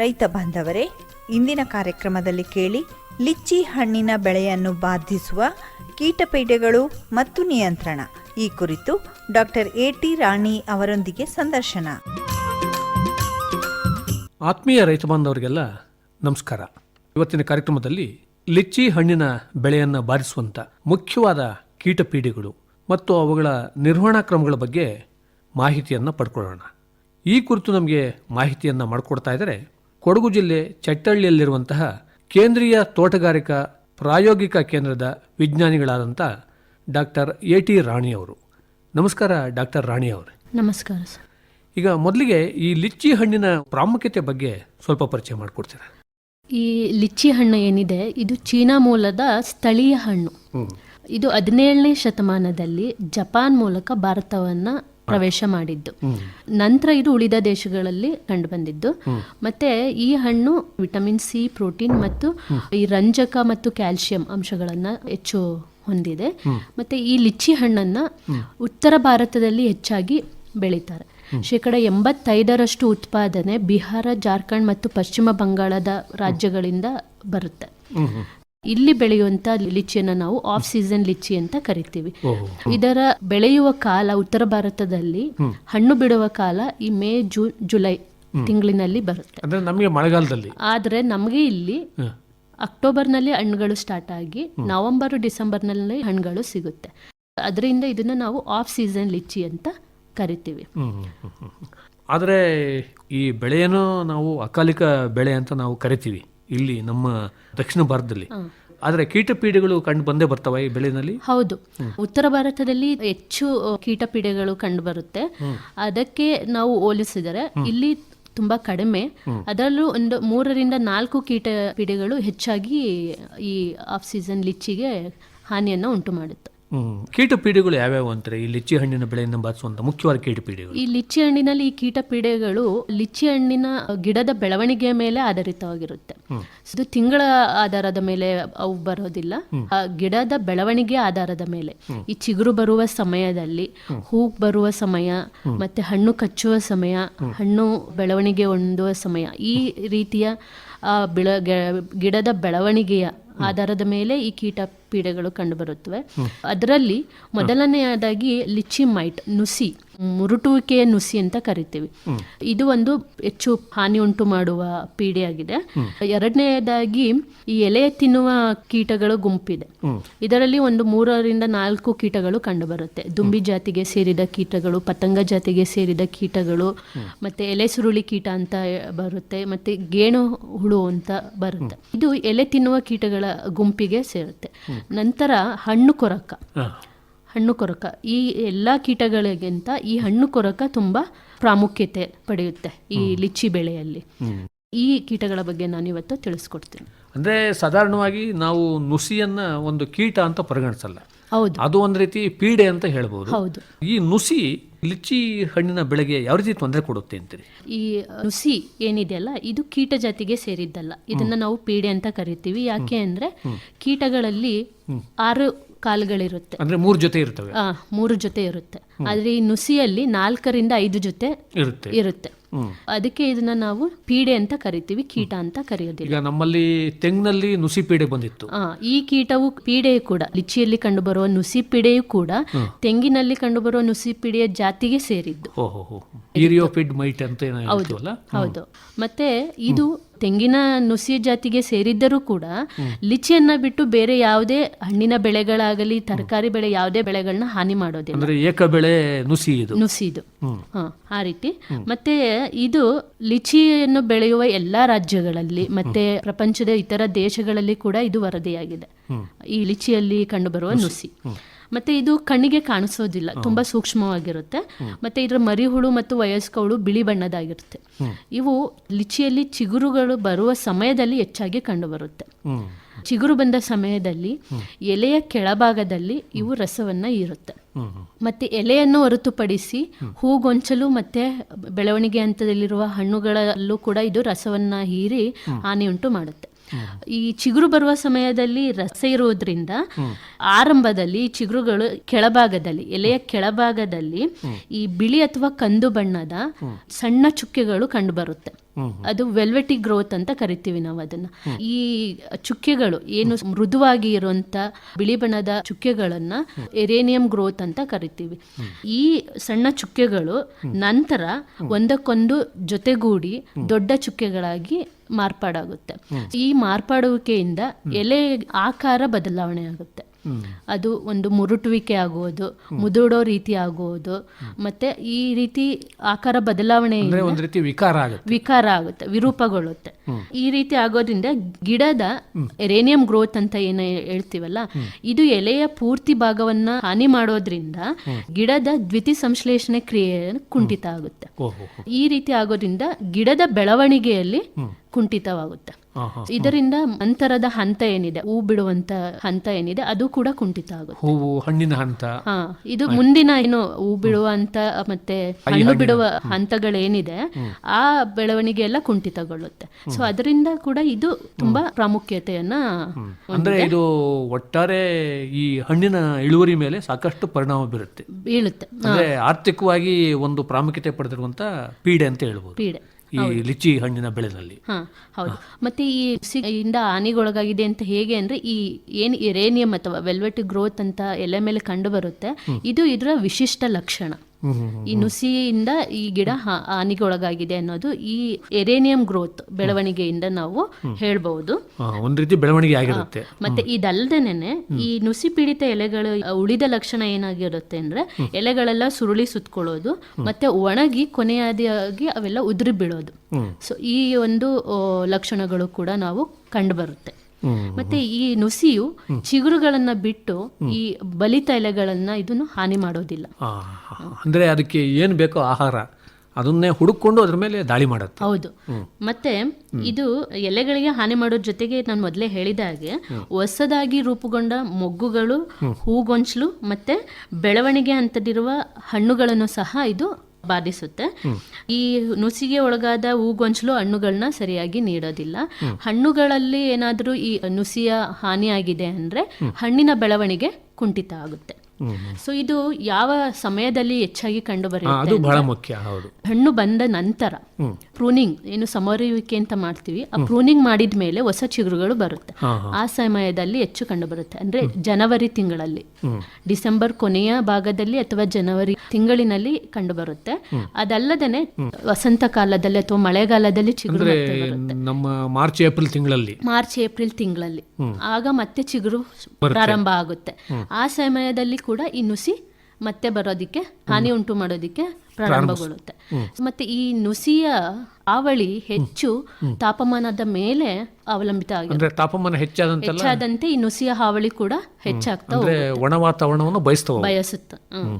ರೈತ ಬಾಂಧವರೇ, ಇಂದಿನ ಕಾರ್ಯಕ್ರಮದಲ್ಲಿ ಕೇಳಿ ಲಿಚ್ಚಿ ಹಣ್ಣಿನ ಬೆಳೆಯನ್ನು ಬಾಧಿಸುವ ಕೀಟಪೀಡೆಗಳು ಮತ್ತು ನಿಯಂತ್ರಣ. ಈ ಕುರಿತು ಡಾಕ್ಟರ್ ಎ ಟಿ ರಾಣಿ ಅವರೊಂದಿಗೆ ಸಂದರ್ಶನ. ಆತ್ಮೀಯ ರೈತ ಬಾಂಧವರಿಗೆಲ್ಲ ನಮಸ್ಕಾರ. ಇವತ್ತಿನ ಕಾರ್ಯಕ್ರಮದಲ್ಲಿ ಲಿಚ್ಚಿ ಹಣ್ಣಿನ ಬೆಳೆಯನ್ನು ಬಾಧಿಸುವಂಥ ಮುಖ್ಯವಾದ ಕೀಟಪೀಡೆಗಳು ಮತ್ತು ಅವುಗಳ ನಿರ್ವಹಣಾ ಕ್ರಮಗಳ ಬಗ್ಗೆ ಮಾಹಿತಿಯನ್ನು ಪಡ್ಕೊಳ್ಳೋಣ. ಈ ಕುರಿತು ನಮಗೆ ಮಾಹಿತಿಯನ್ನು ಮಾಡಿಕೊಡ್ತಾ ಇದ್ದಾರೆ ಕೊಡಗು ಜಿಲ್ಲೆ ಚಟ್ಟಳ್ಳಿಯಲ್ಲಿರುವಂತಹ ಕೇಂದ್ರೀಯ ತೋಟಗಾರಿಕಾ ಪ್ರಾಯೋಗಿಕ ಕೇಂದ್ರದ ವಿಜ್ಞಾನಿಗಳಾದಂಥ ಡಾಕ್ಟರ್ ಎ ಟಿ ರಾಣಿ ಅವರು. ನಮಸ್ಕಾರ ಡಾಕ್ಟರ್ ರಾಣಿ ಅವರೇ. ನಮಸ್ಕಾರ ಸರ್. ಈಗ ಮೊದಲಿಗೆ ಈ ಲಿಚ್ಚಿ ಹಣ್ಣಿನ ಪ್ರಾಮುಖ್ಯತೆ ಬಗ್ಗೆ ಸ್ವಲ್ಪ ಪರಿಚಯ ಮಾಡಿಕೊಡ್ತೀರಾ? ಈ ಲಿಚ್ಚಿ ಹಣ್ಣು ಏನಿದೆ ಇದು ಚೀನಾ ಮೂಲದ ಸ್ಥಳೀಯ ಹಣ್ಣು. ಇದು ಹದಿನೇಳನೇ ಶತಮಾನದಲ್ಲಿ ಜಪಾನ್ ಮೂಲಕ ಭಾರತವನ್ನ ಪ್ರವೇಶ ಮಾಡಿದ್ದು. ನಂತರ ಇದು ಉಳಿದ ದೇಶಗಳಲ್ಲಿ ಕಂಡು ಬಂದಿದ್ದು ಮತ್ತೆ ಈ ಹಣ್ಣು ವಿಟಮಿನ್ ಸಿ ಪ್ರೋಟೀನ್ ಮತ್ತು ಈ ರಂಜಕ ಮತ್ತು ಕ್ಯಾಲ್ಸಿಯಂ ಅಂಶಗಳನ್ನ ಹೆಚ್ಚು ಹೊಂದಿದೆ. ಮತ್ತೆ ಈ ಲಿಚ್ಚಿ ಹಣ್ಣನ್ನ ಉತ್ತರ ಭಾರತದಲ್ಲಿ ಹೆಚ್ಚಾಗಿ ಬೆಳೀತಾರೆ. ಶೇಕಡ ಎಂಬತ್ತೈದರಷ್ಟು ಉತ್ಪಾದನೆ ಬಿಹಾರ ಜಾರ್ಖಂಡ್ ಮತ್ತು ಪಶ್ಚಿಮ ಬಂಗಾಳದ ರಾಜ್ಯಗಳಿಂದ ಬರುತ್ತೆ. ಇಲ್ಲಿ ಬೆಳೆಯುವಂತ ಲಿಚಿಯನ್ನ ನಾವು ಆಫ್ ಸೀಸನ್ ಲಿಚ್ಚಿ ಅಂತ ಕರಿತೀವಿ. ಇದರ ಬೆಳೆಯುವ ಕಾಲ ಉತ್ತರ ಭಾರತದಲ್ಲಿ ಹಣ್ಣು ಬಿಡುವ ಕಾಲ ಈ ಮೇ ಜೂನ್ ಜುಲೈ ತಿಂಗಳಿನಲ್ಲಿ ಬರುತ್ತೆ. ಅಂದ್ರೆ ನಮಗೆ ಮಳೆಗಾಲದಲ್ಲಿ? ಆದ್ರೆ ನಮಗೆ ಇಲ್ಲಿ ಅಕ್ಟೋಬರ್ನಲ್ಲಿ ಹಣ್ಣುಗಳು ಸ್ಟಾರ್ಟ್ ಆಗಿ ನವೆಂಬರ್ ಡಿಸೆಂಬರ್ನಲ್ಲಿ ಹಣ್ಣುಗಳು ಸಿಗುತ್ತೆ. ಅದರಿಂದ ಇದನ್ನ ನಾವು ಆಫ್ ಸೀಸನ್ ಲಿಚ್ಚಿ ಅಂತ ಕರಿತೀವಿ. ಆದರೆ ಈ ಬೆಳೆಯನ್ನು ನಾವು ಅಕಾಲಿಕ ಬೆಳೆ ಅಂತ ನಾವು ಕರಿತೀವಿ. ಇಲ್ಲಿ ನಮ್ಮ ದಕ್ಷಿಣ ಭಾರತದಲ್ಲಿ. ಆದರೆ ಕೀಟಪೀಡೆಗಳು ಕಂಡು ಬಂದೇ ಬರ್ತವೆ ಈ ಬೆಳೆನಲ್ಲಿ? ಹೌದು. ಉತ್ತರ ಭಾರತದಲ್ಲಿ ಹೆಚ್ಚು ಕೀಟಪೀಡೆಗಳು ಕಂಡು ಬರುತ್ತೆ. ಅದಕ್ಕೆ ನಾವು ಹೋಲಿಸಿದರೆ ಇಲ್ಲಿ ತುಂಬಾ ಕಡಿಮೆ. ಅದರಲ್ಲೂ ಒಂದು ಮೂರರಿಂದ ನಾಲ್ಕು ಕೀಟ ಪೀಡೆಗಳು ಹೆಚ್ಚಾಗಿ ಈ ಆಫ್ ಸೀಸನ್ ಲಿಚ್ಚಿಗೆ ಹಾನಿಯನ್ನು ಉಂಟು ಮಾಡುತ್ತೆ. ಕೀಟಪೀಡೆಗಳು ಯಾವ್ಯಾವು ಅಂತಾರೆ? ಈ ಲಿಚ್ಚಿ ಹಣ್ಣಿನ ಬೆಳೆಯನ್ನು ಬಾಧಿಸುವಂಥ ಮುಖ್ಯವಾದ ಕೀಟಪೀಡೆಗಳು. ಈ ಲಿಚ್ಚಿ ಹಣ್ಣಿನಲ್ಲಿ ಈ ಕೀಟ ಪೀಡೆಗಳು ಲಿಚ್ಚಿ ಹಣ್ಣಿನ ಗಿಡದ ಬೆಳವಣಿಗೆಯ ಮೇಲೆ ಆಧಾರಿತವಾಗಿರುತ್ತೆ. ಇದು ತಿಂಗಳ ಆಧಾರದ ಮೇಲೆ ಅವು ಬರೋದಿಲ್ಲ. ಆ ಗಿಡದ ಬೆಳವಣಿಗೆ ಆಧಾರದ ಮೇಲೆ. ಈ ಚಿಗುರು ಬರುವ ಸಮಯದಲ್ಲಿ ಹೂ ಬರುವ ಸಮಯ ಮತ್ತೆ ಹಣ್ಣು ಕಚ್ಚುವ ಸಮಯ ಹಣ್ಣು ಬೆಳವಣಿಗೆ ಹೊಂದುವ ಸಮಯ ಈ ರೀತಿಯ ಆ ಬಿಳ ಗಿಡದ ಬೆಳವಣಿಗೆಯ ಆಧಾರದ ಮೇಲೆ ಈ ಕೀಟ ಪೀಡೆಗಳು ಕಂಡುಬರುತ್ತವೆ ಅದರಲ್ಲಿ ಮೊದಲನೆಯದಾಗಿ ಲಿಚಿ ಮೈಟ್ ನುಸಿ ಮುರುಟುವಿಕೆಯ ನುಸಿ ಅಂತ ಕರಿತೀವಿ. ಇದು ಒಂದು ಹೆಚ್ಚು ಹಾನಿ ಉಂಟು ಮಾಡುವ ಪೀಡೆಯಾಗಿದೆ ಎರಡನೆಯದಾಗಿ ಈ ಎಲೆ ತಿನ್ನುವ ಕೀಟಗಳ ಗುಂಪಿದೆ. ಇದರಲ್ಲಿ ಒಂದು ಮೂರರಿಂದ ನಾಲ್ಕು ಕೀಟಗಳು ಕಂಡುಬರುತ್ತೆ. ದುಂಬಿ ಜಾತಿಗೆ ಸೇರಿದ ಕೀಟಗಳು, ಪತಂಗ ಜಾತಿಗೆ ಸೇರಿದ ಕೀಟಗಳು, ಮತ್ತೆ ಎಲೆ ಸುರುಳಿ ಕೀಟ ಅಂತ ಬರುತ್ತೆ, ಮತ್ತೆ ಗೇಣು ಹುಳು ಅಂತ ಬರುತ್ತೆ. ಇದು ಎಲೆ ತಿನ್ನುವ ಕೀಟಗಳ ಗುಂಪಿಗೆ ಸೇರುತ್ತೆ. ನಂತರ ಹಣ್ಣು ಕೊರಕ. ಹಣ್ಣು ಕೊರಕ. ಈ ಎಲ್ಲ ಕೀಟಗಳಿಗಿಂತ ಈ ಹಣ್ಣು ಕೊರಕ ತುಂಬಾ ಪ್ರಾಮುಖ್ಯತೆ ಪಡೆಯುತ್ತೆ ಈ ಲಿಚ್ಚಿ ಬೆಳೆಯಲ್ಲಿ. ಈ ಕೀಟಗಳ ಬಗ್ಗೆ ನಾನು ಇವತ್ತು ತಿಳಿಸ್ಕೊಡ್ತೀನಿ. ಅಂದ್ರೆ ಸಾಧಾರಣವಾಗಿ ನಾವು ನುಸಿಯನ್ನ ಒಂದು ಕೀಟ ಅಂತ ಪರಿಗಣಿಸಲ್ಲ. ಹೌದು. ಅದು ಒಂದು ರೀತಿ ಪೀಡೆ ಅಂತ ಹೇಳ್ಬೋದು. ಹೌದು. ಈ ನುಸಿ ಲಿಚ್ಚಿ ಹಣ್ಣಿನ ಬೆಳೆಗೆ ಯಾವ ರೀತಿ ತೊಂದರೆ ಕೊಡುತ್ತೆ ಅಂತೀರಿ? ಈ ನುಸಿ ಏನಿದೆಯಲ್ಲ ಇದು ಕೀಟ ಜಾತಿಗೆ ಸೇರಿದ್ದಲ್ಲ. ಇದನ್ನ ನಾವು ಪೀಡೆ ಅಂತ ಕರಿತೀವಿ. ಯಾಕೆ ಅಂದ್ರೆ ಕೀಟಗಳಲ್ಲಿ ಆರು ಕಾಲುಗಳಿರುತ್ತೆ. ಅಂದ್ರೆ ಮೂರು ಜೊತೆ ಇರುತ್ತವೆ ಆ ಮೂರು ಜೊತೆ ಇರುತ್ತೆ. ಆದ್ರೆ ಈ ನುಸಿಯಲ್ಲಿ ನಾಲ್ಕರಿಂದ ಐದು ಜೊತೆ ಇರುತ್ತೆ. ಇರುತ್ತೆ. ಅದಕ್ಕೆ ಇದನ್ನ ನಾವು ಪೀಡೆ ಅಂತ ಕರಿತೀವಿ ಕೀಟ ಅಂತ ಕರೆಯೋದಿಲ್ಲ. ಈಗ ನಮ್ಮಲ್ಲಿ ತೆಂಗಿನಲ್ಲಿ ನುಸಿ ಪೀಡೆ ಬಂದಿತ್ತು. ಆ, ಈ ಕೀಟವು ಪೀಡೆ ಕೂಡ ಲಿಚಿಯಲ್ಲಿ ಕಂಡುಬರುವ ನುಸಿ ಪೀಡೆಯು ಕೂಡ ತೆಂಗಿನಲ್ಲಿ ಕಂಡುಬರುವ ನುಸಿ ಪೀಡೆಯ ಜಾತಿಗೆ ಸೇರಿದ್ದು. ಹೌದು. ಮತ್ತೆ ಇದು ತೆಂಗಿನ ನುಸಿ ಜಾತಿಗೆ ಸೇರಿದ್ದರೂ ಕೂಡ ಲಿಚಿಯನ್ನ ಬಿಟ್ಟು ಬೇರೆ ಯಾವುದೇ ಹಣ್ಣಿನ ಬೆಳೆಗಳಾಗಲಿ ತರಕಾರಿ ಬೆಳೆ ಯಾವುದೇ ಬೆಳೆಗಳನ್ನ ಹಾನಿ ಮಾಡೋದಿಲ್ಲ. ಏಕ ಬೆಳೆ ನುಸಿ ಇದು. ನುಸಿದು ಹ, ಆ ರೀತಿ. ಮತ್ತೆ ಇದು ಲಿಚಿಯನ್ನು ಬೆಳೆಯುವ ಎಲ್ಲಾ ರಾಜ್ಯಗಳಲ್ಲಿ ಮತ್ತೆ ಪ್ರಪಂಚದ ಇತರ ದೇಶಗಳಲ್ಲಿ ಕೂಡ ಇದು ವರದಿಯಾಗಿದೆ. ಈ ಲಿಚಿಯಲ್ಲಿ ಕಂಡುಬರುವ ನುಸಿ. ಮತ್ತೆ ಇದು ಕಣ್ಣಿಗೆ ಕಾಣಿಸೋದಿಲ್ಲ ತುಂಬಾ ಸೂಕ್ಷ್ಮವಾಗಿರುತ್ತೆ. ಮತ್ತೆ ಇದರ ಮರಿಹುಳು ಮತ್ತು ವಯಸ್ಕ ಹುಳು ಬಿಳಿ ಬಣ್ಣದಾಗಿರುತ್ತೆ. ಇವು ಲಿಚಿಯಲ್ಲಿ ಚಿಗುರುಗಳು ಬರುವ ಸಮಯದಲ್ಲಿ ಹೆಚ್ಚಾಗಿ ಕಂಡುಬರುತ್ತೆ. ಚಿಗುರು ಬಂದ ಸಮಯದಲ್ಲಿ ಎಲೆಯ ಕೆಳಭಾಗದಲ್ಲಿ ಇವು ರಸವನ್ನ ಇರುತ್ತೆ. ಮತ್ತೆ ಎಲೆಯನ್ನು ಹೊರತುಪಡಿಸಿ ಹೂಗೊಂಚಲು ಮತ್ತೆ ಬೆಳವಣಿಗೆ ಹಂತದಲ್ಲಿರುವ ಹಣ್ಣುಗಳಲ್ಲೂ ಕೂಡ ಇದು ರಸವನ್ನ ಹೀರಿ ಹಾನಿಯುಂಟು ಮಾಡುತ್ತೆ. ಈ ಚಿಗುರು ಬರುವ ಸಮಯದಲ್ಲಿ ರಸ ಇರುವುದರಿಂದ ಆರಂಭದಲ್ಲಿ ಚಿಗುರುಗಳು ಕೆಳಭಾಗದಲ್ಲಿ, ಎಲೆಯ ಕೆಳಭಾಗದಲ್ಲಿ ಈ ಬಿಳಿ ಅಥವಾ ಕಂದು ಬಣ್ಣದ ಸಣ್ಣ ಚುಕ್ಕೆಗಳು ಕಂಡುಬರುತ್ತೆ. ಅದು ವೆಲ್ವೆಟಿ ಗ್ರೋತ್ ಅಂತ ಕರಿತೀವಿ ನಾವು ಅದನ್ನ. ಈ ಚುಕ್ಕೆಗಳು ಏನು ಮೃದುವಾಗಿ ಇರುವಂತ ಬಿಳಿ ಬಣ್ಣದ ಚುಕ್ಕೆಗಳನ್ನ ಎರೇನಿಯಂ ಗ್ರೋತ್ ಅಂತ ಕರಿತೀವಿ. ಈ ಸಣ್ಣ ಚುಕ್ಕೆಗಳು ನಂತರ ಒಂದಕ್ಕೊಂದು ಜೊತೆಗೂಡಿ ದೊಡ್ಡ ಚುಕ್ಕೆಗಳಾಗಿ ಮಾರ್ಪಾಡಾಗುತ್ತೆ. ಈ ಮಾರ್ಪಾಡುವಿಕೆಯಿಂದ ಎಲೆ ಆಕಾರ ಬದಲಾವಣೆ ಆಗುತ್ತೆ. ಅದು ಒಂದು ಮುರುಟುವಿಕೆ ಆಗುವುದು ಮುದುಡೋ ರೀತಿ ಆಗುವುದು. ಮತ್ತೆ ಈ ರೀತಿ ಆಕಾರ ಬದಲಾವಣೆ ಅಂದ್ರೆ ಒಂದ್ ರೀತಿ ವಿಕಾರ ಆಗುತ್ತೆ. ವಿಕಾರ ಆಗುತ್ತೆ ವಿರೂಪಗೊಳ್ಳುತ್ತೆ. ಈ ರೀತಿ ಆಗೋದ್ರಿಂದ ಗಿಡದ ಎರೇನಿಯಂ ಗ್ರೋತ್ ಅಂತ ಏನು ಹೇಳ್ತೀವಲ್ಲ ಇದು ಎಲೆಯ ಪೂರ್ತಿ ಭಾಗವನ್ನ ಹಾನಿ ಮಾಡೋದ್ರಿಂದ ಗಿಡದ ದ್ವಿತಿ ಸಂಶ್ಲೇಷಣೆ ಕ್ರಿಯೆ ಕುಂಠಿತ ಆಗುತ್ತೆ. ಈ ರೀತಿ ಆಗೋದ್ರಿಂದ ಗಿಡದ ಬೆಳವಣಿಗೆಯಲ್ಲಿ ಕುಂಠಿತವಾಗುತ್ತೆ. ಇದರಿಂದ ಅಂತರದ ಹಂತ ಏನಿದೆ ಹೂ ಬಿಡುವಂತ ಹಂತ ಏನಿದೆ ಅದು ಕೂಡ ಕುಂಠಿತ ಆಗುತ್ತೆ. ಹೂವು ಹಣ್ಣಿನ ಹಂತ. ಹಾ ಇದು ಮುಂದಿನ ಏನು ಹೂ ಬಿಡುವಂತ ಮತ್ತೆ ಹಣ್ಣು ಬಿಡುವ ಹಂತಗಳೇನಿದೆ ಆ ಬೆಳವಣಿಗೆ ಎಲ್ಲ ಕುಂಠಿತಗೊಳ್ಳುತ್ತೆ ಸೊ ಅದರಿಂದ ಕೂಡ ಇದು ತುಂಬಾ ಪ್ರಾಮುಖ್ಯತೆಯನ್ನ ಅಂದ್ರೆ ಇದು ಒಟ್ಟಾರೆ ಈ ಹಣ್ಣಿನ ಇಳುವರಿ ಮೇಲೆ ಸಾಕಷ್ಟು ಪರಿಣಾಮ ಬೀರುತ್ತೆ. ಬೀಳುತ್ತೆ. ಅಂದ್ರೆ ಆರ್ಥಿಕವಾಗಿ ಒಂದು ಪ್ರಾಮುಖ್ಯತೆ ಪಡೆದಿರುವಂತ ಪೀಡೆ ಅಂತ ಹೇಳ್ಬೋದು. ಪೀಡೆ. ಈ ಲಿಚಿ ಹಣ್ಣಿನ ಬೆಳೆನಲ್ಲಿ. ಹಾ ಹೌದು. ಮತ್ತೆ ಈ ಇಂದ ಹಾನಿಗೊಳಗಾಗಿದೆ ಅಂತ ಹೇಗೆ ಅಂದ್ರೆ ಈ ಏನ್ ಇರೇನಿಯಂ ಅಥವಾ ವೆಲ್ವೆಟ್ ಗ್ರೋತ್ ಅಂತ ಎಲೆ ಮೇಲೆ ಕಂಡು ಬರುತ್ತೆ. ಇದು ಇದರ ವಿಶಿಷ್ಟ ಲಕ್ಷಣ. ಈ ನುಸಿಯಿಂದ ಈ ಗಿಡ ಹಾನಿಗೊಳಗಾಗಿದೆ ಅನ್ನೋದು ಈ ಎರೇನಿಯಂ ಗ್ರೋತ್ ಬೆಳವಣಿಗೆಯಿಂದ ನಾವು ಹೇಳ್ಬಹುದು. ಒಂದ್ ರೀತಿ ಬೆಳವಣಿಗೆ ಆಗಿರುತ್ತೆ. ಮತ್ತೆ ಇದಲ್ದೇನೆ ಈ ನುಸಿ ಪೀಡಿತ ಎಲೆಗಳು ಉಳಿದ ಲಕ್ಷಣ ಏನಾಗಿರುತ್ತೆ ಅಂದ್ರೆ ಎಲೆಗಳೆಲ್ಲ ಸುರುಳಿ ಸುತ್ಕೊಳ್ಳೋದು ಮತ್ತೆ ಒಣಗಿ ಕೊನೆಯಾದಿಯಾಗಿ ಅವೆಲ್ಲ ಉದುರಿ ಬೀಳೋದು. ಸೊ ಈ ಒಂದು ಲಕ್ಷಣಗಳು ಕೂಡ ನಾವು ಕಂಡು ಬರುತ್ತೆ. ಮತ್ತೆ ಈ ನುಸಿಯು ಚಿಗುರುಗಳನ್ನ ಬಿಟ್ಟು ಈ ಬಲಿತ ಎಲೆಗಳನ್ನ ಇದನ್ನು ಹಾನಿ ಮಾಡೋದಿಲ್ಲ. ಅಂದ್ರೆ ಅದಕ್ಕೆ ಏನ್ ಬೇಕೋ ಆಹಾರ ಅದನ್ನೇ ಹುಡುಕೊಂಡು ಅದ್ರ ಮೇಲೆ ದಾಳಿ ಮಾಡುತ್ತೆ. ಹೌದು. ಮತ್ತೆ ಇದು ಎಲೆಗಳಿಗೆ ಹಾನಿ ಮಾಡೋದ್ರ ಜೊತೆಗೆ ನಾನು ಮೊದಲೇ ಹೇಳಿದ ಹಾಗೆ ಹೊಸದಾಗಿ ರೂಪುಗೊಂಡ ಮೊಗ್ಗುಗಳು ಹೂಗೊಂಚಲು ಮತ್ತೆ ಬೆಳವಣಿಗೆ ಅಂತದಿರುವ ಹಣ್ಣುಗಳನ್ನು ಸಹ ಇದು ಬಾಧಿಸುತ್ತೆ. ಈ ನುಸಿಗೆ ಒಳಗಾದ ಹೂಗೊಂಚಲು ಹಣ್ಣುಗಳನ್ನ ಸರಿಯಾಗಿ ನೀಡೋದಿಲ್ಲ. ಹಣ್ಣುಗಳಲ್ಲಿ ಏನಾದರೂ ಈ ನುಸಿಯ ಹಾನಿಯಾಗಿದೆ ಅಂದ್ರೆ ಹಣ್ಣಿನ ಬೆಳವಣಿಗೆ ಕುಂಠಿತ ಆಗುತ್ತೆ. ಸೊ ಇದು ಯಾವ ಸಮಯದಲ್ಲಿ ಹೆಚ್ಚಾಗಿ ಕಂಡು ಬರುತ್ತೆ ಅದು ಬಹಳ ಮುಖ್ಯ ಹೌದು. ಹಣ್ಣು ಬಂದ ನಂತರ ಪ್ರೂನಿಂಗ್ ಏನು ಸಮರುವಿಕೆ ಅಂತ ಮಾಡ್ತೀವಿ ಆ ಪ್ರೂನಿಂಗ್ ಮಾಡಿದ ಮೇಲೆ ಹೊಸ ಚಿಗುರುಗಳು ಬರುತ್ತೆ. ಆ ಸಮಯದಲ್ಲಿ ಹೆಚ್ಚು ಕಂಡು ಬರುತ್ತೆ ಅಂದ್ರೆ ಜನವರಿ ತಿಂಗಳಲ್ಲಿ. ಡಿಸೆಂಬರ್ ಕೊನೆಯ ಭಾಗದಲ್ಲಿ ಅಥವಾ ಜನವರಿ ತಿಂಗಳಿನಲ್ಲಿ ಕಂಡು ಬರುತ್ತೆ ಅದಲ್ಲದೆ ವಸಂತ ಕಾಲದಲ್ಲಿ ಅಥವಾ ಮಳೆಗಾಲದಲ್ಲಿ ಚಿಗುರು ನಮ್ಮ ಮಾರ್ಚ್ ಏಪ್ರಿಲ್ ತಿಂಗಳಲ್ಲಿ. ಮಾರ್ಚ್ ಏಪ್ರಿಲ್ ತಿಂಗಳಲ್ಲಿ. ಆಗ ಮತ್ತೆ ಚಿಗುರು ಪ್ರಾರಂಭ ಆಗುತ್ತೆ. ಆ ಸಮಯದಲ್ಲಿ ಕೂಡ ಈ ನುಸಿ ಮತ್ತೆ ಬರೋದಿಕ್ಕೆ ಹಾನಿ ಉಂಟು ಮಾಡೋದಿಕ್ಕೆ ಪ್ರಾರಂಭಗೊಳ್ಳುತ್ತೆ. ಮತ್ತೆ ಈ ನುಸಿಯ ಆವಳಿ ಹೆಚ್ಚು ತಾಪಮಾನದ ಮೇಲೆ ಅವಲಂಬಿತ ಆಗಿದೆ. ತಾಪಮಾನ ಹೆಚ್ಚಾದಂತೆ ಈ ನುಸಿಯ ಹಾವಳಿ ಕೂಡ ಹೆಚ್ಚಾಗ್ತಾ ಒಣ ವಾತಾವರಣವನ್ನು ಬಯಸುತ್ತೆ. ಹ್ಮ್.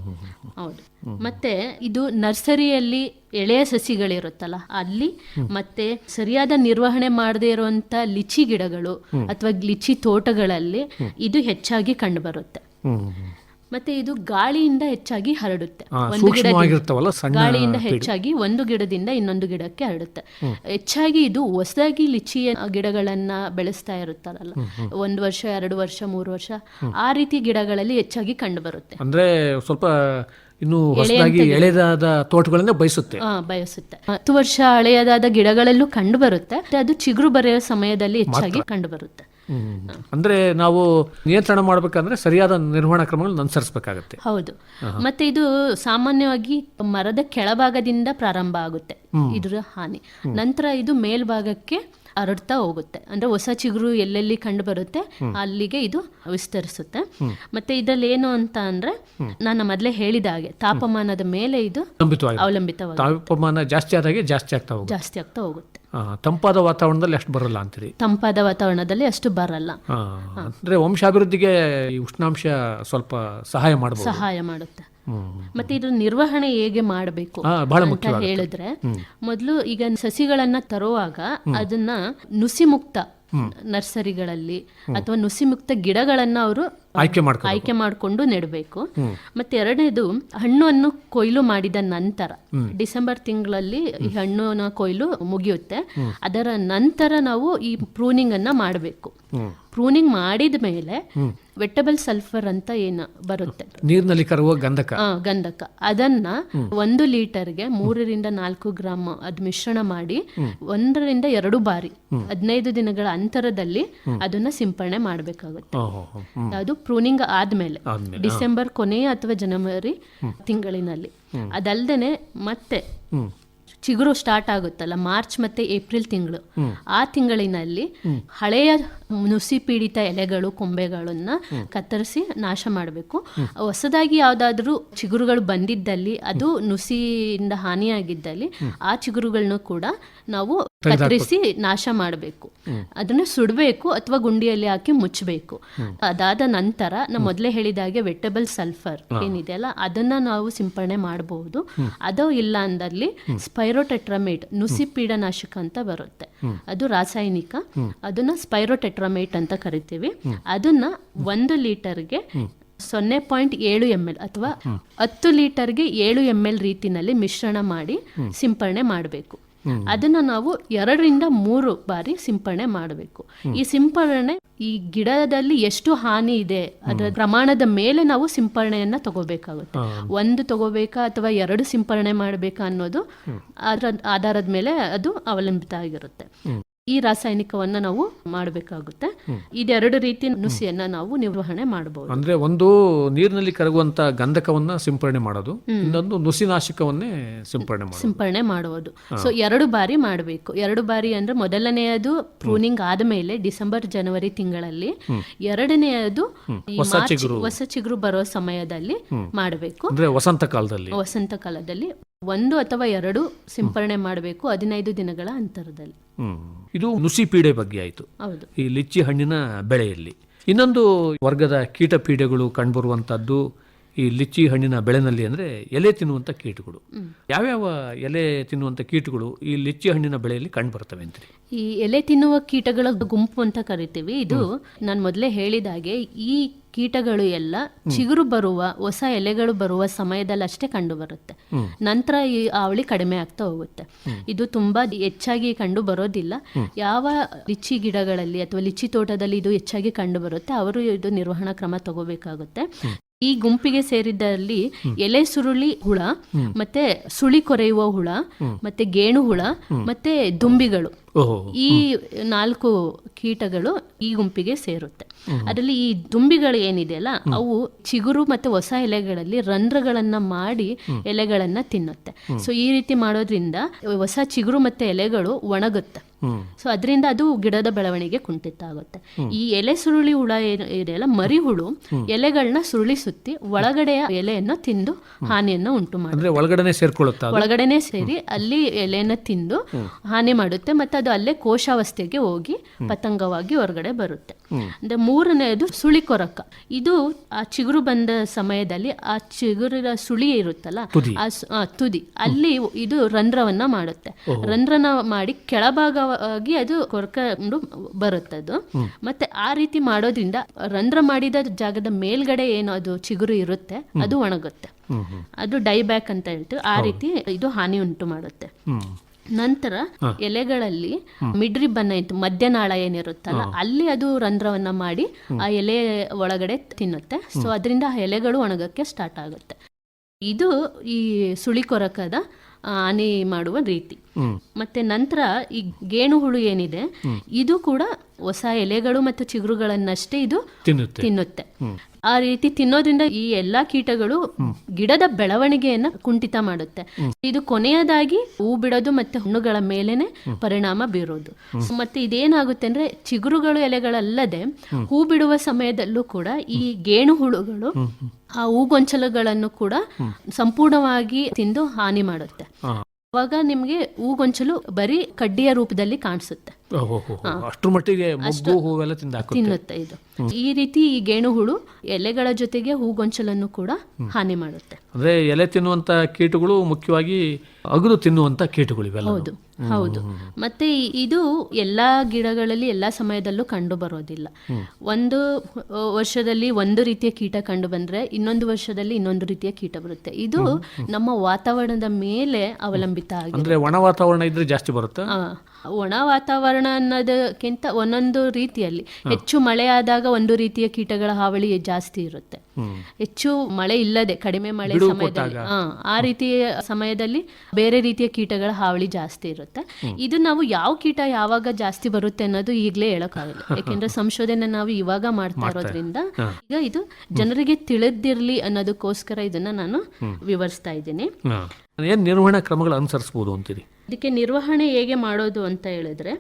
ಹೌದು. ಮತ್ತೆ ಇದು ನರ್ಸರಿಯಲ್ಲಿ ಎಳೆಯ ಸಸಿಗಳಿರುತ್ತಲ್ಲ ಅಲ್ಲಿ ಮತ್ತೆ ಸರಿಯಾದ ನಿರ್ವಹಣೆ ಮಾಡದೇ ಇರುವಂತ ಲಿಚಿ ಗಿಡಗಳು ಅಥವಾ ಲಿಚಿ ತೋಟಗಳಲ್ಲಿ ಇದು ಹೆಚ್ಚಾಗಿ ಕಂಡು ಬರುತ್ತೆ. ಹ್ಮ್ ಹ್ಮ್. ಮತ್ತೆ ಇದು ಗಾಳಿಯಿಂದ ಹೆಚ್ಚಾಗಿ ಹರಡುತ್ತೆ. ಒಂದು ಗಾಳಿಯಿಂದ ಹೆಚ್ಚಾಗಿ ಒಂದು ಗಿಡದಿಂದ ಇನ್ನೊಂದು ಗಿಡಕ್ಕೆ ಹರಡುತ್ತೆ. ಹೆಚ್ಚಾಗಿ ಇದು ಹೊಸದಾಗಿ ಲಿಚಿಯ ಗಿಡಗಳನ್ನ ಬೆಳೆಸ್ತಾ ಇರುತ್ತಾರಲ್ಲ. ಒಂದು ವರ್ಷ ಎರಡು ವರ್ಷ ಮೂರು ವರ್ಷ ಆ ರೀತಿ ಗಿಡಗಳಲ್ಲಿ ಹೆಚ್ಚಾಗಿ ಕಂಡು ಬರುತ್ತೆ ಅಂದ್ರೆ ಸ್ವಲ್ಪ ಇನ್ನು ಹೊಸದಾಗಿ ಎಳೆದಾದ ತೋಟಗಳನ್ನ ಬಯಸುತ್ತೆ. ಬಯಸುತ್ತೆ. ಹತ್ತು ವರ್ಷ ಹಳೆಯದಾದ ಗಿಡಗಳಲ್ಲೂ ಕಂಡು ಬರುತ್ತೆ ಅದು ಚಿಗುರು ಬರೆಯೋ ಸಮಯದಲ್ಲಿ ಹೆಚ್ಚಾಗಿ ಕಂಡು ಬರುತ್ತೆ. ಅಂದ್ರೆ ನಾವು ನಿಯಂತ್ರಣ ಮಾಡಬೇಕಂದ್ರೆ ಸರಿಯಾದ ನಿರ್ವಹಣಾ ಕ್ರಮಗಳನ್ನು ಅನುಸರಿಸಬೇಕಾಗುತ್ತೆ. ಹೌದು. ಮತ್ತೆ ಇದು ಸಾಮಾನ್ಯವಾಗಿ ಮರದ ಕೆಳಭಾಗದಿಂದ ಪ್ರಾರಂಭ ಆಗುತ್ತೆ. ಇದರ ಹಾನಿ. ನಂತರ ಇದು ಮೇಲ್ಭಾಗಕ್ಕೆ ಹರಡ್ತಾ ಹೋಗುತ್ತೆ. ಅಂದ್ರೆ ಹೊಸ ಚಿಗುರು ಎಲ್ಲೆಲ್ಲಿ ಕಂಡು ಬರುತ್ತೆ ಅಲ್ಲಿಗೆ ಇದು ವಿಸ್ತರಿಸುತ್ತೆ. ಮತ್ತೆ ಇದರಲ್ಲಿ ಏನು ಅಂತ ಅಂದ್ರೆ ನಾನು ಮೊದಲೇ ಹೇಳಿದ ಹಾಗೆ ತಾಪಮಾನದ ಮೇಲೆ ಇದು ಅವಲಂಬಿತವಾಗಿ ತಾಪಮಾನ ಜಾಸ್ತಿ ಆದಾಗೆ ಜಾಸ್ತಿ ಆಗ್ತಾ ಹೋಗುತ್ತೆ. ಜಾಸ್ತಿ ಆಗ್ತಾ ಹೋಗುತ್ತೆ. ತಂಪಾದ ವಾತಾವರಣದಲ್ಲಿ ಅಷ್ಟು ಬರಲ್ಲ ಅಂತೀರಿ? ತಂಪಾದ ವಾತಾವರಣದಲ್ಲಿ ಅಷ್ಟು ಬರಲ್ಲ. ಅಂದ್ರೆ ವಂಶಾಭಿವೃದ್ಧಿಗೆ ಈ ಉಷ್ಣಾಂಶ ಸ್ವಲ್ಪ ಸಹಾಯ ಮಾಡಬಹುದು ಸಹಾಯ ಮಾಡುತ್ತೆ. ಮತ್ತೆ ಇದ್ರ ನಿರ್ವಹಣೆ ಹೇಗೆ ಮಾಡಬೇಕು ಅಂತ ಹೇಳಿದ್ರೆ ಮೊದಲು ಈಗ ಸಸಿಗಳನ್ನ ತರುವಾಗ ಅದನ್ನ ನುಸಿ ಮುಕ್ತ ನರ್ಸರಿಗಳಲ್ಲಿ ಅಥವಾ ನುಸಿ ಮುಕ್ತ ಗಿಡಗಳನ್ನ ಅವರು ಆಯ್ಕೆ ಮಾಡ್ಕೊಂಡು ಆಯ್ಕೆ ಮಾಡಿಕೊಂಡು ನೆಡಬೇಕು. ಮತ್ತೆ ಎರಡನೇದು ಹಣ್ಣನ್ನು ಕೊಯ್ಲು ಮಾಡಿದ ನಂತರ ಡಿಸೆಂಬರ್ ತಿಂಗಳಲ್ಲಿ ಈ ಹಣ್ಣಿನ ಕೊಯ್ಲು ಮುಗಿಯುತ್ತೆ. ಅದರ ನಂತರ ನಾವು ಈ ಪ್ರೂನಿಂಗ್ ಅನ್ನ ಮಾಡಬೇಕು ಪ್ರೂನಿಂಗ್ ಮಾಡಿದ ಮೇಲೆ ವೆಟಬಲ್ ಸಲ್ಫರ್ ಅಂತ ಏನು ಬರುತ್ತೆ? ನೀರಿನಲ್ಲಿ ಕರುವ ಗಂಧಕ. ಗಂಧಕ. ಅದನ್ನ ಒಂದು ಲೀಟರ್ಗೆ ಮೂರರಿಂದ ನಾಲ್ಕು ಗ್ರಾಮ್ ಅದ್ ಮಿಶ್ರಣ ಮಾಡಿ ಒಂದರಿಂದ ಎರಡು ಬಾರಿ ಹದಿನೈದು ದಿನಗಳ ಅಂತರದಲ್ಲಿ ಅದನ್ನ ಸಿಂಪರಣೆ ಮಾಡಬೇಕಾಗುತ್ತೆ. ಅದು ಪ್ರೂನಿಂಗ್ ಆದ್ಮೇಲೆ ಆದ್ಮೇಲೆ, ಡಿಸೆಂಬರ್ ಕೊನೆಯ ಅಥವಾ ಜನವರಿ ತಿಂಗಳಿನಲ್ಲಿ. ಅದಲ್ದೇನೆ ಮತ್ತೆ ಚಿಗುರು ಸ್ಟಾರ್ಟ್ ಆಗುತ್ತಲ್ಲ ಮಾರ್ಚ್ ಮತ್ತೆ ಏಪ್ರಿಲ್ ತಿಂಗಳು. ಆ ತಿಂಗಳಿನಲ್ಲಿ ಹಳೆಯ ನುಸಿ ಪೀಡಿತ ಎಲೆಗಳು ಕೊಂಬೆಗಳನ್ನ ಕತ್ತರಿಸಿ ನಾಶ ಮಾಡಬೇಕು. ಹೊಸದಾಗಿ ಯಾವ್ದಾದ್ರು ಚಿಗುರುಗಳು ಬಂದಿದ್ದಲ್ಲಿ ಅದು ನುಸಿಯಿಂದ ಹಾನಿಯಾಗಿದ್ದಲ್ಲಿ ಆ ಚಿಗುರುಗಳನ್ನ ಕೂಡ ನಾವು ಕತ್ತರಿಸಿ ನಾಶ ಮಾಡಬೇಕು. ಅದನ್ನು ಸುಡಬೇಕು ಅಥವಾ ಗುಂಡಿಯಲ್ಲಿ ಹಾಕಿ ಮುಚ್ಚಬೇಕು ಅದಾದ ನಂತರ ನಾ ಮೊದಲೇ ಹೇಳಿದಾಗೆ ವೆಟಬಲ್ ಸಲ್ಫರ್ ಏನಿದೆಯಲ್ಲ ಅದನ್ನ ನಾವು ಸಿಂಪರಣೆ ಮಾಡಬಹುದು ಅದು ಇಲ್ಲ ಅಂದಲ್ಲಿ ಸ್ಪೈರೋಟೆಟ್ರಮೇಟ್ ನುಸಿ ಪೀಡನಾಶಕ ಅಂತ ಬರುತ್ತೆ. ಅದು ರಾಸಾಯನಿಕ. ಅದನ್ನ ಸ್ಪೈರೋಟೆಟ್ರಮೇಟ್ ಅಂತ ಕರಿತೀವಿ. ಅದನ್ನ ಒಂದು ಲೀಟರ್ಗೆ ಸೊನ್ನೆ ಪಾಯಿಂಟ್ ಏಳು ಎಂ ಎಲ್ ಅಥವಾ ಹತ್ತು ಲೀಟರ್ಗೆ ಏಳು ಎಂ ಎಲ್ ರೀತಿನಲ್ಲಿ ಮಿಶ್ರಣ ಮಾಡಿ ಸಿಂಪರಣೆ ಮಾಡಬೇಕು. ಅದನ್ನ ನಾವು ಎರಡರಿಂದ ಮೂರು ಬಾರಿ ಸಿಂಪರಣೆ ಮಾಡಬೇಕು. ಈ ಸಿಂಪರಣೆ ಈ ಗಿಡದಲ್ಲಿ ಎಷ್ಟು ಹಾನಿ ಇದೆ ಅದರ ಪ್ರಮಾಣದ ಮೇಲೆ ನಾವು ಸಿಂಪರಣೆಯನ್ನ ತಗೋಬೇಕಾಗುತ್ತೆ. ಒಂದು ತಗೋಬೇಕಾ ಅಥವಾ ಎರಡು ಸಿಂಪರಣೆ ಮಾಡಬೇಕಾ ಅನ್ನೋದು ಅದರ ಆಧಾರದ ಮೇಲೆ ಅದು ಅವಲಂಬಿತ ಆಗಿರುತ್ತೆ. ಈ ರಾಸಾಯನಿಕವನ್ನ ನಾವು ಮಾಡಬೇಕಾಗುತ್ತೆ. ಇದೆರಡು ರೀತಿ ನುಸಿಯನ್ನ ನಾವು ನಿರ್ವಹಣೆ ಮಾಡಬಹುದು. ಅಂದ್ರೆ ಒಂದು ನೀರಿನಲ್ಲಿ ಕರಗುವಂತ ಗಂಧಕವನ್ನ ಸಿಂಪರಣೆ ಮಾಡೋದು ಇನ್ನೊಂದು ನುಸಿನಾಶಕವನ್ನೇ ಸಿಂಪರಣೆ ಸಿಂಪರಣೆ ಮಾಡುವುದು. ಸೊ ಎರಡು ಬಾರಿ ಮಾಡಬೇಕು. ಎರಡು ಬಾರಿ ಅಂದ್ರೆ ಮೊದಲನೆಯದು ಪ್ರೂನಿಂಗ್ ಆದಮೇಲೆ ಡಿಸೆಂಬರ್ ಜನವರಿ ತಿಂಗಳಲ್ಲಿ. ಎರಡನೆಯದು ಹೊಸ ಮಾರ್ಚ್ ಚಿಗುರು. ಹೊಸ ಚಿಗುರು ಬರೋ ಸಮಯದಲ್ಲಿ ಮಾಡಬೇಕು. ಅಂದ್ರೆ ವಸಂತ ಕಾಲದಲ್ಲಿ. ವಸಂತ ಕಾಲದಲ್ಲಿ. ಒಂದು ಅಥವಾ ಎರಡು ಸಿಂಪರಣೆ ಮಾಡಬೇಕು ಹದಿನೈದು ದಿನಗಳ ಅಂತರದಲ್ಲಿ. ಇದು ನುಸಿ ಪೀಡೆ ಬಗ್ಗೆ ಆಯಿತು. ಹೌದು. ಈ ಲಿಚ್ಚಿ ಹಣ್ಣಿನ ಬೆಳೆಯಲ್ಲಿ. ಇನ್ನೊಂದು ವರ್ಗದ ಕೀಟ ಪೀಡೆಗಳು ಕಂಡುಬರುವಂಥದ್ದು ಈ ಲಿಚ್ಚಿ ಹಣ್ಣಿನ ಬೆಳೆನಲ್ಲಿ ಅಂದ್ರೆ ಎಲೆ ತಿನ್ನುವಂತ ಕೀಟಗಳು. ಯಾವ್ಯಾವ ಎಲೆ ತಿನ್ನುವಂತ ಕೀಟಗಳು ಈ ಲಿಚ್ಚಿ ಹಣ್ಣಿನ ಬೆಳೆಯಲ್ಲಿ ಕಂಡು ಬರ್ತವೆ ಅಂತೀರಿ? ಈ ಎಲೆ ತಿನ್ನುವ ಕೀಟಗಳ ಗುಂಪು ಅಂತ ಕರಿತೀವಿ. ಇದು ನಾನು ಮೊದಲೇ ಹೇಳಿದ ಹಾಗೆ ಈ ಕೀಟಗಳು ಎಲ್ಲ ಚಿಗುರು ಬರುವ ಹೊಸ ಎಲೆಗಳು ಬರುವ ಸಮಯದಲ್ಲಿ ಅಷ್ಟೇ ಕಂಡು ಬರುತ್ತೆ. ನಂತರ ಈ ಅವಳಿ ಕಡಿಮೆ ಆಗ್ತಾ ಹೋಗುತ್ತೆ. ಇದು ತುಂಬಾ ಹೆಚ್ಚಾಗಿ ಕಂಡು ಬರೋದಿಲ್ಲ. ಯಾವ ಲಿಚ್ಚಿ ಗಿಡಗಳಲ್ಲಿ ಅಥವಾ ಲಿಚ್ಚಿ ತೋಟದಲ್ಲಿ ಇದು ಹೆಚ್ಚಾಗಿ ಕಂಡು ಬರುತ್ತೆ ಅವರು ಇದು ನಿರ್ವಹಣಾ ಕ್ರಮ ತಗೋಬೇಕಾಗುತ್ತೆ. ಈ ಗುಂಪಿಗೆ ಸೇರಿದಲ್ಲಿ ಎಲೆ ಸುರುಳಿ ಹುಳ ಮತ್ತೆ ಸುಳಿ ಕೊರೆಯುವ ಹುಳ ಮತ್ತೆ ಗೇಣು ಹುಳ ಮತ್ತೆ ದುಂಬಿಗಳು. ಈ ನಾಲ್ಕು ಕೀಟಗಳು ಈ ಗುಂಪಿಗೆ ಸೇರುತ್ತೆ. ಅದರಲ್ಲಿ ಈ ದುಂಬಿಗಳು ಏನಿದೆಯಲ್ಲ ಅವು ಚಿಗುರು ಮತ್ತೆ ಹೊಸ ಎಲೆಗಳಲ್ಲಿ ರಂಧ್ರಗಳನ್ನ ಮಾಡಿ ಎಲೆಗಳನ್ನ ತಿನ್ನುತ್ತೆ. ಸೊ ಈ ರೀತಿ ಮಾಡೋದ್ರಿಂದ ಹೊಸ ಚಿಗುರು ಮತ್ತೆ ಎಲೆಗಳು ಒಣಗುತ್ತೆ. ಸೊ ಅದರಿಂದ ಅದು ಗಿಡದ ಬೆಳವಣಿಗೆ ಕುಂಠಿತ ಆಗುತ್ತೆ ಈ ಎಲೆ ಸುರುಳಿ ಹುಳ ಏನು ಇದೆಯಲ್ಲ ಮರಿ ಹುಳು ಎಲೆಗಳನ್ನ ಸುರುಳಿ ಸುತ್ತಿ ಒಳಗಡೆಯ ಎಲೆಯನ್ನು ತಿಂದು ಹಾನಿಯನ್ನು ಉಂಟು ಮಾಡುತ್ತೆ? ಒಳಗಡೆನೆ ಸೇರಿ ಅಲ್ಲಿ ಎಲೆಯನ್ನು ತಿಂದು ಹಾನಿ ಮಾಡುತ್ತೆ. ಮತ್ತೆ ಅದು ಅಲ್ಲೇ ಕೋಶಾವಸ್ಥೆಗೆ ಹೋಗಿ ಪತಂಗವಾಗಿ ಹೊರಗಡೆ ಬರುತ್ತೆ. ಅಂದ್ರೆ ಮೂರನೆಯದು ಸುಳಿ ಕೊರಕ ಇದು ಆ ಚಿಗುರು ಬಂದ ಸಮಯದಲ್ಲಿ ಆ ಚಿಗುರಿನ ಸುಳಿ ಇರುತ್ತಲ್ಲ ತುದಿ. ಆ ತುದಿ. ಅಲ್ಲಿ ಇದು ರಂಧ್ರವನ್ನ ಮಾಡುತ್ತೆ. ರಂಧ್ರನ ಮಾಡಿ ಕೆಳಭಾಗವಾಗಿ ಅದು ಕೊರ್ಕೊಂಡು ಬರುತ್ತೆ ಅದು ಮತ್ತೆ ಆ ರೀತಿ ಮಾಡೋದ್ರಿಂದ ರಂಧ್ರ ಮಾಡಿದ ಜಾಗದ ಮೇಲ್ಗಡೆ ಏನು ಅದು ಚಿಗುರು ಇರುತ್ತೆ ಅದು ಒಣಗುತ್ತೆ. ಅದು ಡೈಬ್ಯಾಕ್ ಅಂತ ಹೇಳ್ತೀವಿ. ಆ ರೀತಿ ಇದು ಹಾನಿ ಉಂಟು ಮಾಡುತ್ತೆ. ನಂತರ ಎಲೆಗಳಲ್ಲಿ ಮಿಡ್ರಿ ಬನ್ನ ಇತ್ತು ಮಧ್ಯನಾಳ ಏನಿರುತ್ತಲ್ಲ ಅಲ್ಲಿ ಅದು ರಂಧ್ರವನ್ನ ಮಾಡಿ ಆ ಎಲೆ ಒಳಗಡೆ ತಿನ್ನುತ್ತೆ. ಸೊ ಅದರಿಂದ ಆ ಎಲೆಗಳು ಒಣಗಕ್ಕೆ ಸ್ಟಾರ್ಟ್ ಆಗುತ್ತೆ. ಇದು ಈ ಸುಳಿ ಕೊರಕದ ಹಾನಿ ಮಾಡುವ ರೀತಿ. ಮತ್ತೆ ನಂತರ ಈ ಗೇಣು ಹುಳು ಏನಿದೆ ಇದು ಕೂಡ ಹೊಸ ಎಲೆಗಳು ಮತ್ತು ಚಿಗುರುಗಳನ್ನಷ್ಟೇ ಇದು ತಿನ್ನುತ್ತೆ. ತಿನ್ನುತ್ತೆ. ಆ ರೀತಿ ತಿನ್ನೋದ್ರಿಂದ ಈ ಎಲ್ಲಾ ಕೀಟಗಳು ಗಿಡದ ಬೆಳವಣಿಗೆಯನ್ನ ಕುಂಠಿತ ಮಾಡುತ್ತೆ. ಇದು ಕೊನೆಯದಾಗಿ ಹೂ ಬಿಡೋದು ಮತ್ತೆ ಹಣ್ಣುಗಳ ಮೇಲೆನೆ ಪರಿಣಾಮ ಬೀರೋದು. ಮತ್ತೆ ಇದೇನಾಗುತ್ತೆ ಅಂದ್ರೆ ಚಿಗುರುಗಳು ಎಲೆಗಳಲ್ಲದೆ ಹೂ ಬಿಡುವ ಸಮಯದಲ್ಲೂ ಕೂಡ ಈ ಗೇಣು ಹುಳುಗಳು ಆ ಹೂಗೊಂಚಲುಗಳನ್ನು ಕೂಡ ಸಂಪೂರ್ಣವಾಗಿ ತಿಂದು ಹಾನಿ ಮಾಡುತ್ತೆ. ಅವಾಗ ನಿಮಗೆ ಹೂಗೊಂಚಲು ಬರೀ ಕಡ್ಡಿಯ ರೂಪದಲ್ಲಿ ಕಾಣಿಸುತ್ತೆ. ಅಷ್ಟ್ರ ಮಟ್ಟಿಗೆ ಮೊಗ್ಗು ಹೂವೆಲ್ಲ ತಿನ್ನುತ್ತೆ ಇದು. ಈ ರೀತಿ ಈ ಗೇಣು ಹುಳು ಎಲೆಗಳ ಜೊತೆಗೆ ಹೂಗೊಂಚಲನ್ನು ಕೂಡ ಹಾನಿ ಮಾಡುತ್ತೆ. ಅಂದ್ರೆ ಎಲೆ ತಿನ್ನುವಂತ ಕೀಟಗಳು ಮುಖ್ಯವಾಗಿ ಅಗಲು ತಿನ್ನುವಂತ ಕೀಟಗಳು ಇವೆಲ್ಲ ಹೌದು ಹೌದು. ಮತ್ತೆ ಇದು ಎಲ್ಲಾ ಗಿಡಗಳಲ್ಲಿ ಎಲ್ಲಾ ಸಮಯದಲ್ಲೂ ಕಂಡು ಬರೋದಿಲ್ಲ. ಒಂದು ವರ್ಷದಲ್ಲಿ ಒಂದು ರೀತಿಯ ಕೀಟ ಕಂಡು ಬಂದ್ರೆ ಇನ್ನೊಂದು ವರ್ಷದಲ್ಲಿ ಇನ್ನೊಂದು ರೀತಿಯ ಕೀಟ ಬರುತ್ತೆ. ಇದು ನಮ್ಮ ವಾತಾವರಣದ ಮೇಲೆ ಅವಲಂಬಿತ ಆಗಿದೆ. ಒಣ ವಾತಾವರಣ ಇದ್ರೆ ಜಾಸ್ತಿ ಬರುತ್ತೆ? ಒಣ ವಾತಾವರಣ ಅನ್ನೋದಕ್ಕಿಂತ ಒಂದೊಂದು ರೀತಿಯಲ್ಲಿ. ಹೆಚ್ಚು ಮಳೆ ಆದಾಗ ಒಂದು ರೀತಿಯ ಕೀಟಗಳ ಹಾವಳಿ ಜಾಸ್ತಿ ಇರುತ್ತೆ. ಹೆಚ್ಚು ಮಳೆ ಇಲ್ಲದೆ ಕಡಿಮೆ ಮಳೆ ಸಮಯದಲ್ಲಿ ಆ, ರೀತಿಯ ಸಮಯದಲ್ಲಿ ಬೇರೆ ರೀತಿಯ ಕೀಟಗಳ ಹಾವಳಿ ಜಾಸ್ತಿ ಇರುತ್ತೆ. ಇದು ನಾವು ಯಾವ ಕೀಟ ಯಾವಾಗ ಜಾಸ್ತಿ ಬರುತ್ತೆ ಅನ್ನೋದು ಈಗಲೇ ಹೇಳಕ್ಕಾಗಲ್ಲ. ಯಾಕೆಂದ್ರೆ ಸಂಶೋಧನೆ ನಾವು ಇವಾಗ ಮಾಡ್ತಾ ಇರೋದ್ರಿಂದ ಈಗ ಇದು ಜನರಿಗೆ ತಿಳಿದಿರ್ಲಿ ಅನ್ನೋದಕ್ಕೋಸ್ಕರ ಇದನ್ನ ನಾನು ವಿವರಿಸ್ತಾ ಇದ್ದೀನಿ. ನಿರ್ವಹಣಾ ಕ್ರಮಗಳು ಅನುಸರಿಸಬಹುದು ಅಂತೀರಿ? ಇದಕ್ಕೆ ನಿರ್ವಹಣೆ ಹೇಗೆ ಮಾಡೋದು ಅಂತ ಹೇಳಿದ್ರೆ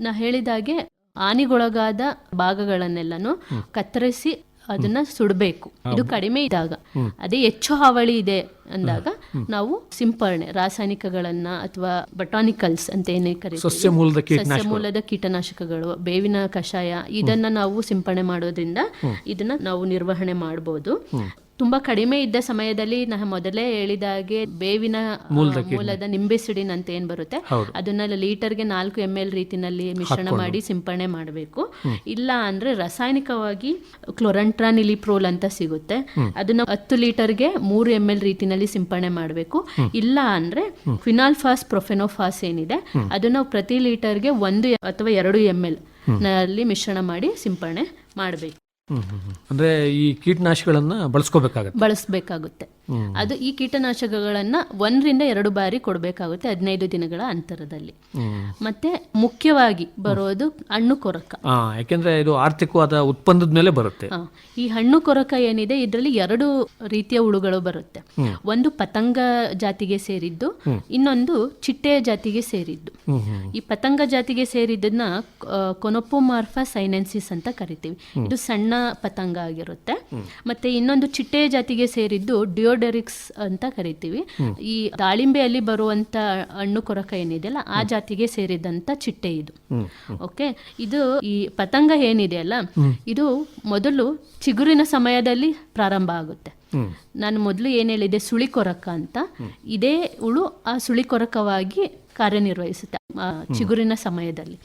ನಾ ಹೇಳಿದಾಗೆ ಹಾನಿಗೊಳಗಾದ ಭಾಗಗಳನ್ನೆಲ್ಲನು ಕತ್ತರಿಸಿ ಅದನ್ನ ಸುಡಬೇಕು. ಇದು ಕಡಿಮೆ ಇದ್ದಾಗ. ಅದೇ ಹೆಚ್ಚು ಹಾವಳಿ ಇದೆ ಅಂದಾಗ ನಾವು ಸಿಂಪರಣೆ ರಾಸಾಯನಿಕಗಳನ್ನ ಅಥವಾ ಬಟಾನಿಕಲ್ಸ್ ಅಂತ ಏನೇ ಕರೀತೀವಿ. ಸಸ್ಯ ಮೂಲದ ಮೂಲದ ಕೀಟನಾಶಕಗಳು ಬೇವಿನ ಕಷಾಯ ಇದನ್ನ ನಾವು ಸಿಂಪರಣೆ ಮಾಡೋದ್ರಿಂದ ಇದನ್ನ ನಾವು ನಿರ್ವಹಣೆ ಮಾಡಬಹುದು ತುಂಬಾ ಕಡಿಮೆ ಇದ್ದ ಸಮಯದಲ್ಲಿ ನಾ ಮೊದಲೇ ಹೇಳಿದ ಹಾಗೆ ಬೇವಿನ ಮೂಲದ ಮೂಲದ ನಿಂಬೆಸಿಡಿನ್ ಅಂತ ಏನ್ ಬರುತ್ತೆ? ಅದನ್ನ ಲೀಟರ್ಗೆ ನಾಲ್ಕು ಎಂ ಎಲ್ ರೀತಿನಲ್ಲಿ ಮಿಶ್ರಣ ಮಾಡಿ ಸಿಂಪರಣೆ ಮಾಡಬೇಕು. ಇಲ್ಲ ಅಂದ್ರೆ ರಾಸಾಯನಿಕವಾಗಿ ಕ್ಲೋರಂಟ್ರಾನಿಲಿಪ್ರೋಲ್ ಅಂತ ಸಿಗುತ್ತೆ. ಅದನ್ನ ಹತ್ತು ಲೀಟರ್ಗೆ ಮೂರು ಎಂ ಎಲ್ ರೀತಿನಲ್ಲಿ ಸಿಂಪರಣೆ ಮಾಡಬೇಕು. ಇಲ್ಲ ಅಂದ್ರೆ ಫಿನಾಲ್ಫಾಸ್ ಪ್ರೊಫೆನೋಫಾಸ್ ಏನಿದೆ ಅದನ್ನ ಪ್ರತಿ ಲೀಟರ್ಗೆ ಒಂದು ಅಥವಾ ಎರಡು ಎಂ ಎಲ್ನಲ್ಲಿ ಮಿಶ್ರಣ ಮಾಡಿ ಸಿಂಪರಣೆ ಮಾಡಬೇಕು. ಅಂದ್ರೆ ಈ ಕೀಟನಾಶಕಗಳನ್ನ ಬಳಸ್ಕೋಬೇಕಾಗುತ್ತೆ. ಬಳಸಬೇಕಾಗುತ್ತೆ. ಅದು ಈ ಕೀಟನಾಶಕಗಳನ್ನ ಒಂದರಿಂದ ಎರಡು ಬಾರಿ ಕೊಡಬೇಕಾಗುತ್ತೆ ಹದಿನೈದು ದಿನಗಳ ಅಂತರದಲ್ಲಿ. ಮತ್ತೆ ಮುಖ್ಯವಾಗಿ ಬರೋದು ಹಣ್ಣು ಕೊರಕ. ಯಾಕೆಂದ್ರೆ ಇದು ಆರ್ಥಿಕವಾದ ಉತ್ಪನ್ನದ ಮೇಲೆ ಬರುತ್ತೆ. ಈ ಹಣ್ಣು ಕೊರಕ ಏನಿದೆ ಇದರಲ್ಲಿ ಎರಡು ರೀತಿಯ ಹುಳುಗಳು ಬರುತ್ತೆ. ಒಂದು ಪತಂಗ ಜಾತಿಗೆ ಸೇರಿದ್ದು ಇನ್ನೊಂದು ಚಿಟ್ಟೆಯ ಜಾತಿಗೆ ಸೇರಿದ್ದು. ಈ ಪತಂಗ ಜಾತಿಗೆ ಸೇರಿದ್ದನ್ನ ಕೊನೊಪೊಮಾರ್ಫಾ ಸೈನೆನ್ಸಿಸ್ ಅಂತ ಕರಿತೀವಿ. ಇದು ಸಣ್ಣ ಪತಂಗ ಆಗಿರುತ್ತೆ. ಮತ್ತೆ ಇನ್ನೊಂದು ಚಿಟ್ಟೆಯ ಜಾತಿಗೆ ಸೇರಿದ್ದು ಡಿಯೋಡೆರಿಕ್ಸ್ ಅಂತ ಕರಿತೀವಿ. ಈ ದಾಳಿಂಬೆಯಲ್ಲಿ ಬರುವಂತ ಹಣ್ಣು ಕೊರಕ ಏನಿದೆಯಲ್ಲ ಆ ಜಾತಿಗೆ ಸೇರಿದಂತ ಚಿಟ್ಟೆ ಇದು. ಓಕೆ? ಇದು ಈ ಪತಂಗ ಏನಿದೆಯಲ್ಲ ಇದು ಮೊದಲು ಚಿಗುರಿನ ಸಮಯದಲ್ಲಿ ಪ್ರಾರಂಭ ಆಗುತ್ತೆ. ನಾನು ಮೊದಲು ಏನು ಹೇಳಿದೆ ಸುಳಿ ಕೊರಕ ಅಂತ. ಇದೇ ಹುಳು ಆ ಸುಳಿ ಕೊರಕವಾಗಿ ಕಾರ್ಯನಿರ್ವಹಿಸುತ್ತೆ. ಚಿಗುರಿನ ಸಮಯದಲ್ಲಿ.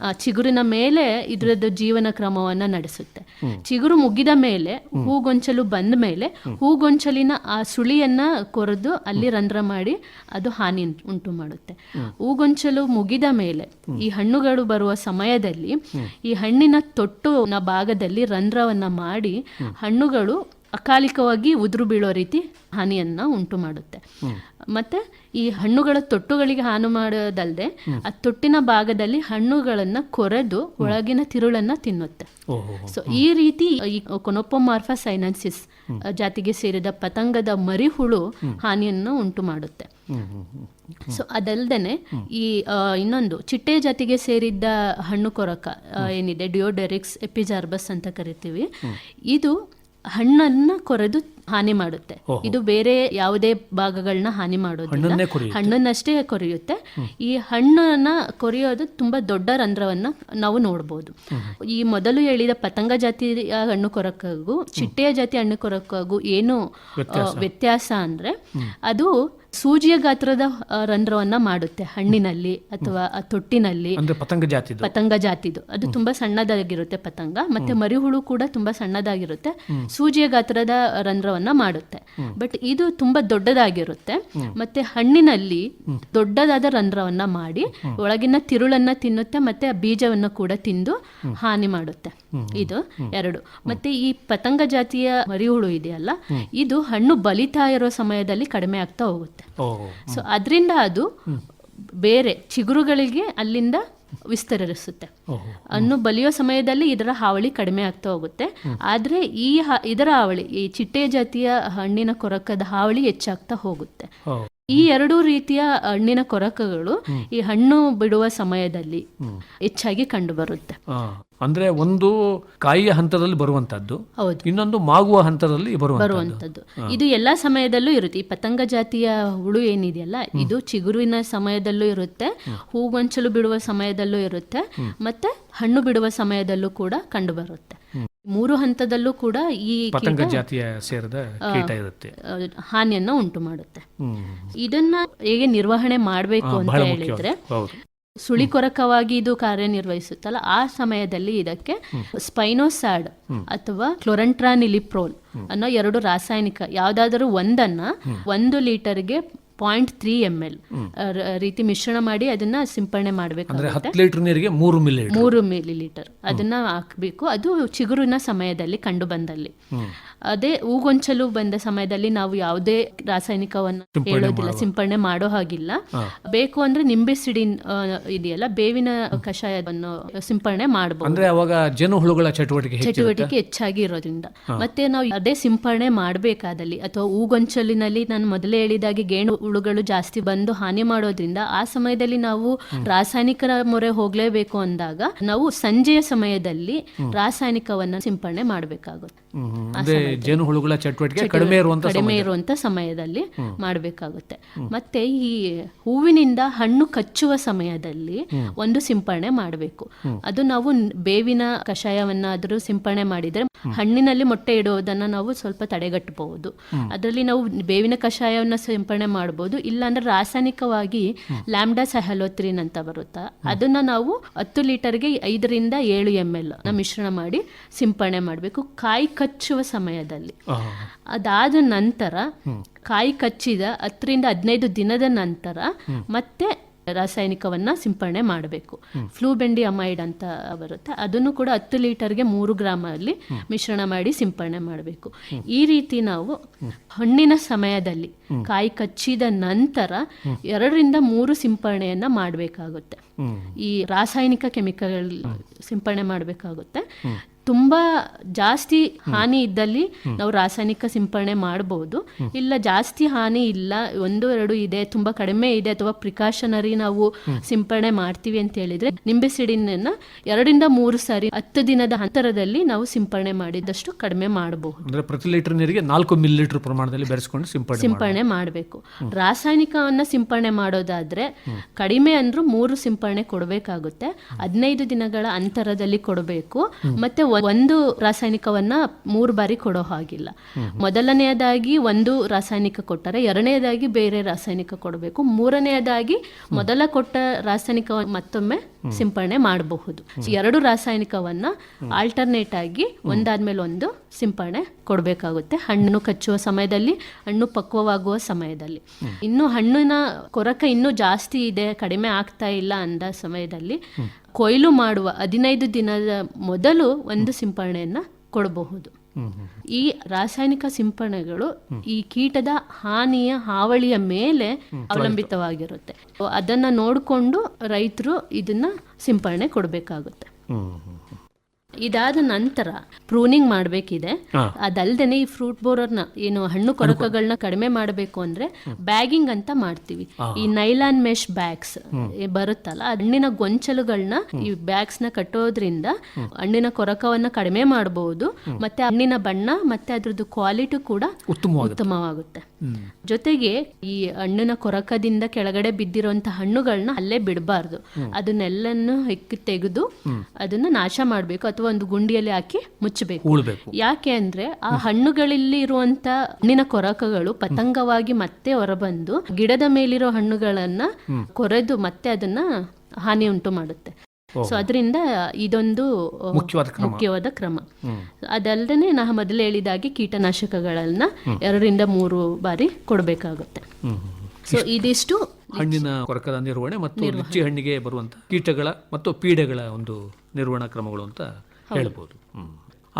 ಆ ಚಿಗುರಿನ ಮೇಲೆ ಇದರದ್ದು ಜೀವನ ಕ್ರಮವನ್ನ ನಡೆಸುತ್ತೆ. ಚಿಗುರು ಮುಗಿದ ಮೇಲೆ ಹೂಗೊಂಚಲು ಬಂದ ಮೇಲೆ ಹೂಗೊಂಚಲಿನ ಆ ಸುಳಿಯನ್ನ ಕೊರೆದು ಅಲ್ಲಿ ರಂಧ್ರ ಮಾಡಿ ಅದು ಹಾನಿ ಉಂಟು ಮಾಡುತ್ತೆ. ಹೂಗೊಂಚಲು ಮುಗಿದ ಮೇಲೆ ಈ ಹಣ್ಣುಗಳು ಬರುವ ಸಮಯದಲ್ಲಿ ಈ ಹಣ್ಣಿನ ತೊಟ್ಟು ಭಾಗದಲ್ಲಿ ರಂಧ್ರವನ್ನ ಮಾಡಿ ಹಣ್ಣುಗಳು ಅಕಾಲಿಕವಾಗಿ ಉದುರು ಬೀಳೋ ರೀತಿ ಹಾನಿಯನ್ನ ಉಂಟು ಮಾಡುತ್ತೆ. ಮತ್ತೆ ಈ ಹಣ್ಣುಗಳ ತೊಟ್ಟುಗಳಿಗೆ ಹಾನಿ ಮಾಡೋದಲ್ಲದೆ ಆ ತೊಟ್ಟಿನ ಭಾಗದಲ್ಲಿ ಹಣ್ಣುಗಳನ್ನ ಕೊರೆದು ಒಳಗಿನ ತಿರುಳನ್ನ ತಿನ್ನುತ್ತೆ. ಸೊ ಈ ರೀತಿ ಈ ಕೊನೊಪೊಮಾರ್ಫಾ ಸೈನಾನ್ಸಿಸ್ ಜಾತಿಗೆ ಸೇರಿದ ಪತಂಗದ ಮರಿಹುಳು ಹಾನಿಯನ್ನು ಉಂಟು ಮಾಡುತ್ತೆ. ಸೊ ಅದಲ್ದೇನೆ ಈ ಇನ್ನೊಂದು ಚಿಟ್ಟೆ ಜಾತಿಗೆ ಸೇರಿದ್ದ ಹಣ್ಣು ಕೊರಕ ಏನಿದೆ ಡಿಯೋಡೆರಿಕ್ಸ್ ಎಪಿಜಾರ್ಬಸ್ ಅಂತ ಕರಿತೀವಿ. ಇದು ಹಣ್ಣನ್ನ ಕೊರೆದು ಹಾನಿ ಮಾಡುತ್ತೆ. ಇದು ಬೇರೆ ಯಾವುದೇ ಭಾಗಗಳನ್ನ ಹಾನಿ ಮಾಡೋದಿಲ್ಲ ಹಣ್ಣನ್ನಷ್ಟೇ ಕೊರೆಯುತ್ತೆ. ಈ ಹಣ್ಣನ್ನ ಕೊರಿಯೋದು ತುಂಬಾ ದೊಡ್ಡ ರಂಧ್ರವನ್ನ ನಾವು ನೋಡಬಹುದು ಈ ಮೊದಲು ಹೇಳಿದ ಪತಂಗ ಜಾತಿಯ ಹಣ್ಣು ಕೊರಕಾಗೂ ಚಿಟ್ಟೆಯ ಜಾತಿ ಹಣ್ಣು ಕೊರಕಾಗೂ ಏನು ವ್ಯತ್ಯಾಸ. ಅಂದ್ರೆ ಅದು ಸೂಜಿಯ ಗಾತ್ರದ ರಂಧ್ರವನ್ನ ಮಾಡುತ್ತೆ. ಹಣ್ಣಿನಲ್ಲಿ ಅಥವಾ ತೊಟ್ಟಿನಲ್ಲಿ. ಪತಂಗ ಜಾತಿದು. ಪತಂಗ ಜಾತಿದು. ಅದು ತುಂಬಾ ಸಣ್ಣದಾಗಿರುತ್ತೆ ಪತಂಗ. ಮತ್ತೆ ಮರಿಹುಳು ಕೂಡ ತುಂಬಾ ಸಣ್ಣದಾಗಿರುತ್ತೆ. ಸೂಜಿಯ ಗಾತ್ರದ ರಂಧ್ರವನ್ನ ಮಾಡುತ್ತೆ. ಬಟ್ ಇದು ತುಂಬಾ ದೊಡ್ಡದಾಗಿರುತ್ತೆ. ಮತ್ತೆ ಹಣ್ಣಿನಲ್ಲಿ ದೊಡ್ಡದಾದ ರಂಧ್ರವನ್ನ ಮಾಡಿ ಒಳಗಿನ ತಿರುಳನ್ನ ತಿನ್ನುತ್ತೆ ಮತ್ತೆ ಬೀಜವನ್ನು ಕೂಡ ತಿಂದು ಹಾನಿ ಮಾಡುತ್ತೆ. ಇದು ಎರಡು. ಮತ್ತೆ ಈ ಪತಂಗ ಜಾತಿಯ ಮರಿಹುಳು ಇದೆಯಲ್ಲ ಇದು ಹಣ್ಣು ಬಲಿತಾ ಇರೋ ಸಮಯದಲ್ಲಿ ಕಡಿಮೆ ಆಗ್ತಾ ಹೋಗುತ್ತೆ. ಸೊ ಅದರಿಂದ ಅದು ಬೇರೆ ಚಿಗುರುಗಳಿಗೆ ಅಲ್ಲಿಂದ ವಿಸ್ತರಿಸುತ್ತೆ. ಅನ್ನು ಬಲಿಯೋ ಸಮಯದಲ್ಲಿ ಇದರ ಹಾವಳಿ ಕಡಿಮೆ ಆಗ್ತಾ ಹೋಗುತ್ತೆ. ಆದ್ರೆ ಈ ಇದರ ಹಾವಳಿ ಈ ಚಿಟ್ಟೆ ಜಾತಿಯ ಹಣ್ಣಿನ ಕೊರಕದ ಹಾವಳಿ ಹೆಚ್ಚಾಗ್ತಾ ಹೋಗುತ್ತೆ. ಈ ಎರಡು ರೀತಿಯ ಹಣ್ಣಿನ ಕೊರಕಗಳು ಈ ಹಣ್ಣು ಬಿಡುವ ಸಮಯದಲ್ಲಿ ಹೆಚ್ಚಾಗಿ ಕಂಡು ಬರುತ್ತೆ ಅಂದ್ರೆ ಒಂದು ಕಾಯಿಯ ಹಂತದಲ್ಲಿ ಬರುವಂತದ್ದು ಇನ್ನೊಂದು ಮಾಗುವ ಹಂತದಲ್ಲಿ ಬರುವಂತದ್ದು ಇದು ಎಲ್ಲಾ ಸಮಯದಲ್ಲೂ ಇರುತ್ತೆ. ಈ ಪತಂಗ ಜಾತಿಯ ಹುಳು ಏನಿದೆಯಲ್ಲ ಇದು ಚಿಗುರುವಿನ ಸಮಯದಲ್ಲೂ ಇರುತ್ತೆ. ಹೂಗೊಂಚಲು ಬಿಡುವ ಸಮಯದಲ್ಲೂ ಇರುತ್ತೆ. ಮತ್ತೆ ಹಣ್ಣು ಬಿಡುವ ಸಮಯದಲ್ಲೂ ಕೂಡ ಕಂಡು ಬರುತ್ತೆ ಮೂರು ಹಂತದಲ್ಲೂ ಕೂಡ ಈ ಪತಂಗ ಜಾತಿಯ ಸೇರಿದ ಕೀಟ ಇರುತ್ತೆ. ಹಾನಿಯನ್ನ ಉಂಟು ಮಾಡುತ್ತೆ. ಇದನ್ನ ಹೇಗೆ ನಿರ್ವಹಣೆ ಮಾಡಬೇಕು ಅಂತ ಹೇಳಿದ್ರೆ ಸುಳಿಕೊರಕವಾಗಿ ಇದು ಕಾರ್ಯನಿರ್ವಹಿಸುತ್ತಲ್ಲ ಆ ಸಮಯದಲ್ಲಿ ಇದಕ್ಕೆ ಸ್ಪೈನೋಸಾಡ್ ಅಥವಾ ಕ್ಲೋರಂಟ್ರಾನಿಲಿಪ್ರೋಲ್ ಅನ್ನೋ ಎರಡು ರಾಸಾಯನಿಕ ಯಾವ್ದಾದ್ರು ಒಂದನ್ನ ಒಂದು ಲೀಟರ್ಗೆ ಪಾಯಿಂಟ್ ತ್ರೀ ಎಂ ಎಲ್ ರೀತಿ ಮಿಶ್ರಣ ಮಾಡಿ ಅದನ್ನ ಸಿಂಪಡಣೆ ಮಾಡಬೇಕು ಲೀಟರ್ ನೀರಿಗೆ ಮೂರು ಮಿಲಿ ಮೂರು ಮಿಲಿ ಲೀಟರ್ ಅದನ್ನ ಹಾಕಬೇಕು. ಅದು ಚಿಗುರಿನ ಸಮಯದಲ್ಲಿ ಕಂಡು ಬಂದಲ್ಲಿ. ಅದೇ ಹೂಗೊಂಚಲು ಬಂದ ಸಮಯದಲ್ಲಿ ನಾವು ಯಾವುದೇ ರಾಸಾಯನಿಕವನ್ನು ಹೇಳೋದಿಲ್ಲ ಸಿಂಪಡಣೆ ಮಾಡೋ ಹಾಗಿಲ್ಲ. ಬೇಕು ಅಂದ್ರೆ ನಿಂಬೆ ಸಿಡಿನ್ ಇದೆಯಲ್ಲ ಬೇವಿನ ಕಷಾಯವನ್ನು ಸಿಂಪಡಣೆ ಮಾಡಬಹುದು ಅಂದ್ರೆ ಅವಾಗ ಚಟುವಟಿಕೆ ಚಟುವಟಿಕೆ ಹೆಚ್ಚಾಗಿ ಇರೋದ್ರಿಂದ. ಮತ್ತೆ ನಾವು ಅದೇ ಸಿಂಪಡಣೆ ಮಾಡಬೇಕಾದಲ್ಲಿ ಅಥವಾ ಹೂಗೊಂಚಲಿನಲ್ಲಿ ನಾನು ಮೊದಲೇ ಹೇಳಿದಾಗೆ ಗೇಣು ಹುಳುಗಳು ಜಾಸ್ತಿ ಬಂದು ಹಾನಿ ಮಾಡೋದ್ರಿಂದ ಆ ಸಮಯದಲ್ಲಿ ನಾವು ರಾಸಾಯನಿಕರ ಮೊರೆ ಹೋಗ್ಲೇಬೇಕು ಅಂದಾಗ ನಾವು ಸಂಜೆಯ ಸಮಯದಲ್ಲಿ ರಾಸಾಯನಿಕವನ್ನ ಸಿಂಪಡಣೆ ಮಾಡಬೇಕಾಗುತ್ತೆ. ಜೇನು ಹುಳುಗಳ ಚಟುವಟಿಕೆ ಕಡಿಮೆ ಇರುವಂತ ಕಡಿಮೆ ಇರುವಂತ ಸಮಯದಲ್ಲಿ ಮಾಡಬೇಕಾಗುತ್ತೆ. ಮತ್ತೆ ಈ ಹೂವಿನಿಂದ ಹಣ್ಣು ಕಚ್ಚುವ ಸಮಯದಲ್ಲಿ ಒಂದು ಸಿಂಪರಣೆ ಮಾಡಬೇಕು. ಅದು ನಾವು ಬೇವಿನ ಕಷಾಯವನ್ನಾದರೂ ಸಿಂಪರಣೆ ಮಾಡಿದ್ರೆ ಹಣ್ಣಿನಲ್ಲಿ ಮೊಟ್ಟೆ ಇಡುವುದನ್ನ ನಾವು ಸ್ವಲ್ಪ ತಡೆಗಟ್ಟಬಹುದು. ಅದರಲ್ಲಿ ನಾವು ಬೇವಿನ ಕಷಾಯವನ್ನ ಸಿಂಪರಣೆ ಮಾಡಬಹುದು ಇಲ್ಲಾಂದ್ರೆ ರಾಸಾಯನಿಕವಾಗಿ ಲ್ಯಾಂಬ್ಡಾ ಸಹಲೋತ್ರಿನ್ ಅಂತ ಬರುತ್ತಾ ಅದನ್ನ ನಾವು ಹತ್ತು ಲೀಟರ್ಗೆ ಐದರಿಂದ ಏಳು ಎಂ ಎಲ್ನ ಮಿಶ್ರಣ ಮಾಡಿ ಸಿಂಪರಣೆ ಮಾಡಬೇಕು. ಕಾಯಿ ಕಚ್ಚುವ ಸಮಯದಲ್ಲಿ. ಅದಾದ ನಂತರ ಕಾಯಿ ಕಚ್ಚಿದ ಹತ್ತರಿಂದ ಹದಿನೈದು ದಿನದ ನಂತರ ಮತ್ತೆ ರಾಸಾಯನಿಕವನ್ನ ಸಿಂಪಡಣೆ ಮಾಡಬೇಕು. ಫ್ಲೂಬೆಂಡಿ ಅಮೈಡ್ ಅಂತ ಬರುತ್ತೆ. ಅದನ್ನು ಕೂಡ ಹತ್ತು ಲೀಟರ್ಗೆ ಮೂರು ಗ್ರಾಮ್ ಅಲ್ಲಿ ಮಿಶ್ರಣ ಮಾಡಿ ಸಿಂಪಡಣೆ ಮಾಡಬೇಕು. ಈ ರೀತಿ ನಾವು ಹಣ್ಣಿನ ಸಮಯದಲ್ಲಿ ಕಾಯಿ ಕಚ್ಚಿದ ನಂತರ ಎರಡರಿಂದ ಮೂರು ಸಿಂಪಡಣೆಯನ್ನ ಮಾಡಬೇಕಾಗುತ್ತೆ. ಈ ರಾಸಾಯನಿಕ ಕೆಮಿಕಲ್ ಸಿಂಪಡಣೆ ಮಾಡಬೇಕಾಗುತ್ತೆ. ತುಂಬಾ ಜಾಸ್ತಿ ಹಾನಿ ಇದ್ದಲ್ಲಿ ನಾವು ರಾಸಾಯನಿಕ ಸಿಂಪಡಣೆ ಮಾಡಬಹುದು ಇಲ್ಲ ಜಾಸ್ತಿ ಹಾನಿ ಇಲ್ಲ ಒಂದು ಎರಡು ಇದೆ ತುಂಬಾ ಕಡಿಮೆ ಇದೆ ಅಥವಾ ಪ್ರಿಕಾಷನರಿ ನಾವು ಸಿಂಪರಣೆ ಮಾಡ್ತೀವಿ ಅಂತ ಹೇಳಿದ್ರೆ ನಿಂಬೆ ಸಿಡಿನ ಎರಡರಿಂದ ಮೂರು ಸಾರಿ ಹತ್ತು ದಿನದ ಅಂತರದಲ್ಲಿ ನಾವು ಸಿಂಪಡಣೆ ಮಾಡಿದಷ್ಟು ಕಡಿಮೆ ಮಾಡಬಹುದು. ಅಂದ್ರೆ ಪ್ರತಿ ಲೀಟರ್ ನೀರಿಗೆ ನಾಲ್ಕು ಮಿಲಿ ಲೀಟರ್ ಪ್ರಮಾಣದಲ್ಲಿ ಬೆರೆಸ್ಕೊಂಡು ಸಿಂಪಡಣೆ ಸಿಂಪರಣೆ ಮಾಡಬೇಕು. ರಾಸಾಯನಿಕವನ್ನ ಸಿಂಪಡಣೆ ಮಾಡೋದಾದ್ರೆ ಕಡಿಮೆ ಅಂದ್ರೂ ಮೂರು ಸಿಂಪಡಣೆ ಕೊಡಬೇಕಾಗುತ್ತೆ. ಹದಿನೈದು ದಿನಗಳ ಅಂತರದಲ್ಲಿ ಕೊಡಬೇಕು. ಮತ್ತೆ ಒಂದು ರಾಸಾಯನಿಕವನ್ನ ಮೂರು ಬಾರಿ ಕೊಡೋ ಹಾಗಿಲ್ಲ. ಮೊದಲನೆಯದಾಗಿ ಒಂದು ರಾಸಾಯನಿಕ ಕೊಟ್ಟರೆ ಎರಡನೆಯದಾಗಿ ಬೇರೆ ರಾಸಾಯನಿಕ ಕೊಡಬೇಕು. ಮೂರನೆಯದಾಗಿ ಮೊದಲ ಕೊಟ್ಟ ರಾಸಾಯನಿಕ ಮತ್ತೊಮ್ಮೆ ಸಿಂಪಡಣೆ ಮಾಡಬಹುದು. ಎರಡು ರಾಸಾಯನಿಕವನ್ನ ಆಲ್ಟರ್ನೇಟ್ ಆಗಿ ಒಂದಾದ್ಮೇಲೆ ಒಂದು ಸಿಂಪಡಣೆ ಕೊಡಬೇಕಾಗುತ್ತೆ. ಹಣ್ಣು ಕಚ್ಚುವ ಸಮಯದಲ್ಲಿ ಹಣ್ಣು ಪಕ್ವವಾಗುವ ಸಮಯದಲ್ಲಿ. ಇನ್ನು ಹಣ್ಣಿನ ಕೊರಕ ಇನ್ನೂ ಜಾಸ್ತಿ ಇದೆ ಕಡಿಮೆ ಆಗ್ತಾ ಇಲ್ಲ ಅಂದ ಸಮಯದಲ್ಲಿ ಕೊಯ್ಲು ಮಾಡುವ ಹದಿನೈದು ದಿನದ ಮೊದಲು ಒಂದು ಸಿಂಪಡಣೆಯನ್ನ ಕೊಡಬಹುದು. ಈ ರಾಸಾಯನಿಕ ಸಿಂಪರಣೆಗಳು ಈ ಕೀಟದ ಹಾನಿಯ ಹಾವಳಿಯ ಮೇಲೆ ಅವಲಂಬಿತವಾಗಿರುತ್ತೆ. ಅದನ್ನ ನೋಡಿಕೊಂಡು ರೈತರು ಇದನ್ನ ಸಿಂಪರಣೆ ಕೊಡಬೇಕಾಗುತ್ತೆ. ಇದಾದ ನಂತರ ಪ್ರೂನಿಂಗ್ ಮಾಡಬೇಕಿದೆ. ಅದಲ್ದೇನೆ ಈ ಫ್ರೂಟ್ ಬೋರರ್ನ ಏನು ಹಣ್ಣು ಕೊರಕಗಳನ್ನ ಕಡಿಮೆ ಮಾಡಬೇಕು ಅಂದ್ರೆ ಬ್ಯಾಗಿಂಗ್ ಅಂತ ಮಾಡ್ತೀವಿ. ಈ ನೈಲಾನ್ ಮೆಶ್ ಬ್ಯಾಗ್ಸ್ ಬರುತ್ತಲ್ಲ ಹಣ್ಣಿನ ಗೊಂಚಲುಗಳನ್ನ ಈ ಬ್ಯಾಗ್ಸ್ನ ಕಟ್ಟೋದ್ರಿಂದ ಹಣ್ಣಿನ ಕೊರಕವನ್ನ ಕಡಿಮೆ ಮಾಡಬಹುದು ಮತ್ತೆ ಹಣ್ಣಿನ ಬಣ್ಣ ಮತ್ತೆ ಅದ್ರದ್ದು ಕ್ವಾಲಿಟಿ ಕೂಡ ಉತ್ತಮವಾಗುತ್ತೆ. ಜೊತೆಗೆ ಈ ಹಣ್ಣಿನ ಕೊರಕದಿಂದ ಕೆಳಗಡೆ ಬಿದ್ದಿರುವಂತ ಹಣ್ಣುಗಳನ್ನ ಅಲ್ಲೇ ಬಿಡಬಾರ್ದು. ಅದನ್ನೆಲ್ಲನ್ನು ಹೆಕ್ಕಿ ತೆಗೆದು ಅದನ್ನ ನಾಶ ಮಾಡಬೇಕು ಅಥವಾ ಒಂದು ಗುಂಡಿಯಲ್ಲಿ ಹಾಕಿ ಮುಚ್ಚಬೇಕು. ಯಾಕೆ ಅಂದ್ರೆ ಆ ಹಣ್ಣುಗಳಲ್ಲಿ ಇರುವಂತ ಹಣ್ಣಿನ ಕೊರಕಗಳು ಪತಂಗವಾಗಿ ಮತ್ತೆ ಹೊರಬಂದು ಗಿಡದ ಮೇಲಿರೋ ಹಣ್ಣುಗಳನ್ನ ಕೊರೆದು ಮತ್ತೆ ಅದನ್ನ ಹಾನಿ ಉಂಟು ಮಾಡುತ್ತೆ. ಸೊ ಅದರಿಂದ ಇದೊಂದು ಮುಖ್ಯವಾದ ಕ್ರಮ. ಮುಖ್ಯವಾದ ಕ್ರಮ. ಅದಲ್ಲದೆ ನಾ ಮೊದಲು ಹೇಳಿದಾಗೆ ಕೀಟನಾಶಕಗಳನ್ನ ಎರಡರಿಂದ ಮೂರು ಬಾರಿ ಕೊಡಬೇಕಾಗುತ್ತೆ. ಸೊ ಇದಿಷ್ಟು ಹಣ್ಣಿನ ಕೊರಕದ ನಿರ್ವಹಣೆ ಮತ್ತು ಲಿಚ್ಚಿ ಹಣ್ಣಿಗೆ ಬರುವಂತ ಕೀಟಗಳ ಮತ್ತು ಪೀಡೆಗಳ ಒಂದು ನಿರ್ವಹಣಾ ಕ್ರಮಗಳು ಅಂತ ಹೇಳ್ಬೋದು.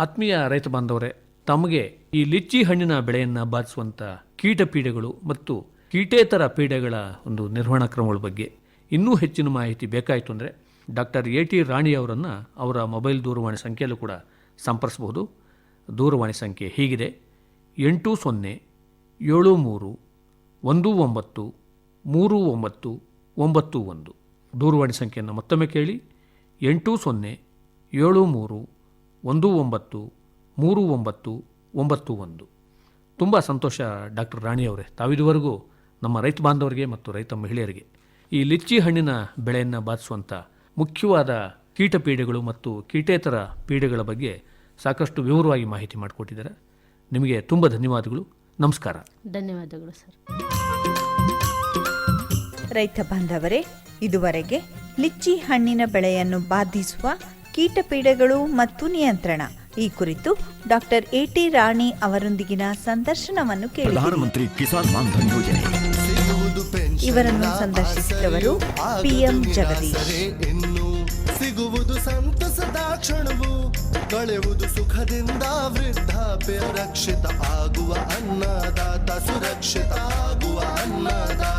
ಆತ್ಮೀಯ ರೈತ ಬಾಂಧವರೇ ತಮಗೆ ಈ ಲಿಚ್ಚಿ ಹಣ್ಣಿನ ಬೆಳೆಯನ್ನ ಬಾಧಿಸುವಂತ ಕೀಟ ಪೀಡೆಗಳು ಮತ್ತು ಕೀಟೇತರ ಪೀಡೆಗಳ ಒಂದು ನಿರ್ವಹಣಾ ಕ್ರಮಗಳ ಬಗ್ಗೆ ಇನ್ನೂ ಹೆಚ್ಚಿನ ಮಾಹಿತಿ ಬೇಕಾಯಿತು ಅಂದರೆ ಡಾಕ್ಟರ್ ಎ ಟಿ ರಾಣಿ ಅವರನ್ನು ಅವರ ಮೊಬೈಲ್ ದೂರವಾಣಿ ಸಂಖ್ಯೆಯಲ್ಲೂ ಕೂಡ ಸಂಪರ್ಸಬಹುದು ದೂರವಾಣಿ ಸಂಖ್ಯೆ ಹೀಗಿದೆ. ಎಂಟು ಸೊನ್ನೆ, ಏಳು ಮೂರು, ಒಂದು ಒಂಬತ್ತು, ಮೂರು ಒಂಬತ್ತು ಒಂಬತ್ತು ಒಂದು. ದೂರವಾಣಿ ಸಂಖ್ಯೆಯನ್ನು ಮತ್ತೊಮ್ಮೆ ಕೇಳಿ. ಎಂಟು ಸೊನ್ನೆ, ಏಳು ಮೂರು, ಒಂದು ಒಂಬತ್ತು, ಮೂರು ಒಂಬತ್ತು ಒಂಬತ್ತು ಒಂದು. ತುಂಬ ಸಂತೋಷ ಡಾಕ್ಟರ್ ರಾಣಿ ಅವರೇ. ತಾವಿದುವರೆಗೂ ನಮ್ಮ ರೈತ ಬಾಂಧವರಿಗೆ ಮತ್ತು ರೈತ ಮಹಿಳೆಯರಿಗೆ ಈ ಲಿಚ್ಚಿ ಹಣ್ಣಿನ ಬೆಳೆಯನ್ನು ಬಾಧಿಸುವಂಥ ಮುಖ್ಯವಾದ ಕೀಟಪೀಡೆಗಳು ಮತ್ತು ಕೀಟೇತರ ಪೀಡೆಗಳ ಬಗ್ಗೆ ಸಾಕಷ್ಟು ವಿವರವಾಗಿ ಮಾಹಿತಿ ಮಾಡಿಕೊಟ್ಟಿದ್ದಾರೆ. ನಿಮಗೆ ತುಂಬ ಧನ್ಯವಾದಗಳು. ನಮಸ್ಕಾರ. ಧನ್ಯವಾದಗಳು ಸರ್. ರೈತ ಬಾಂಧವರೇ ಇದುವರೆಗೆ ಲಿಚ್ಚಿ ಹಣ್ಣಿನ ಬೆಳೆಯನ್ನು ಬಾಧಿಸುವ ಕೀಟಪೀಡೆಗಳು ಮತ್ತು ನಿಯಂತ್ರಣ. ಈ ಕುರಿತು ಡಾಕ್ಟರ್ ಎ ಟಿ ರಾಣಿ ಅವರೊಂದಿಗಿನ ಸಂದರ್ಶನವನ್ನು ಕೇಳಿ ಪ್ರಧಾನಮಂತ್ರಿ ಕಿಸಾನ್ ಮಾನ್ಧನ್ ಯೋಜನೆ. ಇವರನ್ನು ಸಂದರ್ಶಿಸಿದವರು ಪಿಎಂ ಜಗದೀಶ್. ಸಿಗುವುದು ಸಂತಸದ ಕ್ಷಣವು ಕಳೆಯುವುದು ಸುಖದಿಂದ ವೃದ್ಧಾಪ್ಯ ರಕ್ಷಿತ ಆಗುವ ಅನ್ನದಾತ, ಸುರಕ್ಷಿತ ಆಗುವ ಅನ್ನದಾತ.